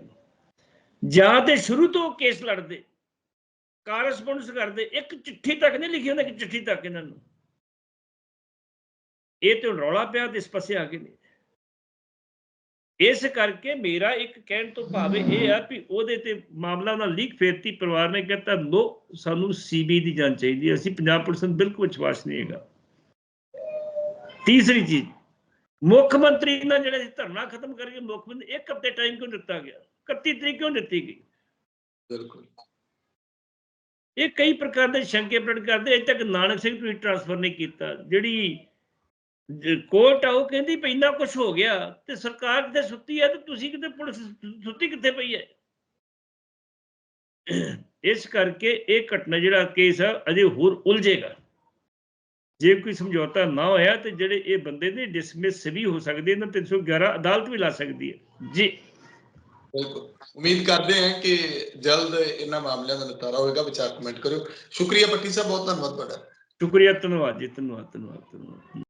ਜਾਂ ਤੇ ਸ਼ੁਰੂ ਤੋਂ ਕੇਸ ਲੜਦੇ ਕਾਰਸਪੋਂਡੈਂਸ ਕਰਦੇ, ਇੱਕ ਚਿੱਠੀ ਤੱਕ ਨਹੀਂ ਲਿਖੀ ਉਹਨਾਂ ਕਿ ਚਿੱਠੀ ਤੱਕ ਇਹਨਾਂ ਨੂੰ। ਇਹ ਤੇ ਰੌਲਾ ਪਿਆ, ਤੇ ਇਸ ਪਾਸੇ ਆ ਗਏ ਨੇ। ਇਸ ਕਰਕੇ ਮੇਰਾ ਇੱਕ ਕਹਿਣ ਤੋਂ ਭਾਵ ਇਹ ਆ ਵੀ ਉਹਦੇ ਤੇ ਮਾਮਲਾ ਨਾਲ ਲੀਕ ਫੇਰਤੀ ਪਰਿਵਾਰ ਨੇ ਕਹਿੰਦਾ ਨੋ ਸਾਨੂੰ ਸੀਬੀ ਦੀ ਜਾਂਚ ਚਾਹੀਦੀ ਹੈ। ਅਸੀਂ ਪੰਜਾਬ ਪੁਲਿਸ ਨੂੰ ਬਿਲਕੁਲ ਵਿਸ਼ਵਾਸ ਨਹੀਂ ਹੈਗਾ। ਤੀਸਰੀ ਚੀਜ਼ ਮੁੱਖ ਮੰਤਰੀ ਨਾਲ ਜਿਹੜੇ ਧਰਨਾ ਖਤਮ ਕਰਕੇ ਮੁੱਖ ਮੰਤਰੀ ਇੱਕ ਹਫ਼ਤੇ ਟਾਈਮ ਕਿਉਂ ਦਿੱਤਾ ਗਿਆ? 31 ਤਰੀਕ ਕਿਉਂ ਦਿੱਤੀ ਗਈ? ਬਿਲਕੁਲ। ਇਹ ਕਈ ਪ੍ਰਕਾਰ ਦੇ ਸ਼ੰਕੇ ਪ੍ਰਗਟ ਕਰਦੇ ਅਜੇ ਤੱਕ ਨਾਨਕ ਸਿੰਘ ਤੁਸੀਂ ਟ੍ਰਾਂਸਫਰ ਨਹੀਂ ਕੀਤਾ। ਜਿਹੜੀ ਕੋਰਟ ਆ ਉਹ ਕਹਿੰਦੀ ਇੰਨਾ ਕੁਝ ਹੋ ਗਿਆ ਤੇ ਸਰਕਾਰ ਕਿਤੇ ਸੁੱਤੀ ਹੈ ਤੇ ਤੁਸੀਂ ਕਿਤੇ ਪੁਲਿਸ ਸੁੱਤੀ ਕਿੱਥੇ ਪਈ ਹੈ? ਇਸ ਕਰਕੇ ਇਹ ਘਟਨਾ ਜਿਹੜਾ ਕੇਸ ਆ ਅਜੇ ਹੋਰ ਉਲਝੇਗਾ। ਜੇ ਕੋਈ ਸਮਝੌਤਾ ਨਾ ਹੋਇਆ ਤੇ ਜਿਹੜੇ ਇਹ ਬੰਦੇ ਨੇ ਡਿਸਮਿਸ ਵੀ ਹੋ ਸਕਦੇ ਇਹਨਾਂ 311 ਅਦਾਲਤ ਵੀ ਲਾ ਸਕਦੀ ਹੈ। ਜੀ। ਬਿਲਕੁਲ। ਉਮੀਦ ਕਰਦੇ ਹਾਂ ਕਿ ਜਲਦ ਇਹਨਾਂ ਮਾਮਲਿਆਂ ਦਾ ਨਿਪਟਾਰਾ ਹੋਏਗਾ ਵਿਚਾਰ ਕਮੈਂਟ ਕਰਿਓ। ਸ਼ੁਕਰੀਆ ਪੱਟੀ ਸਾਹਿਬ ਬਹੁਤ ਧੰਨਵਾਦ ਤੁਹਾਡਾ। ਸ਼ੁਕਰੀਆ ਧੰਨਵਾਦ ਜੀ ਧੰਨਵਾਦ ਧੰਨਵਾਦ ਧੰਨਵਾਦ।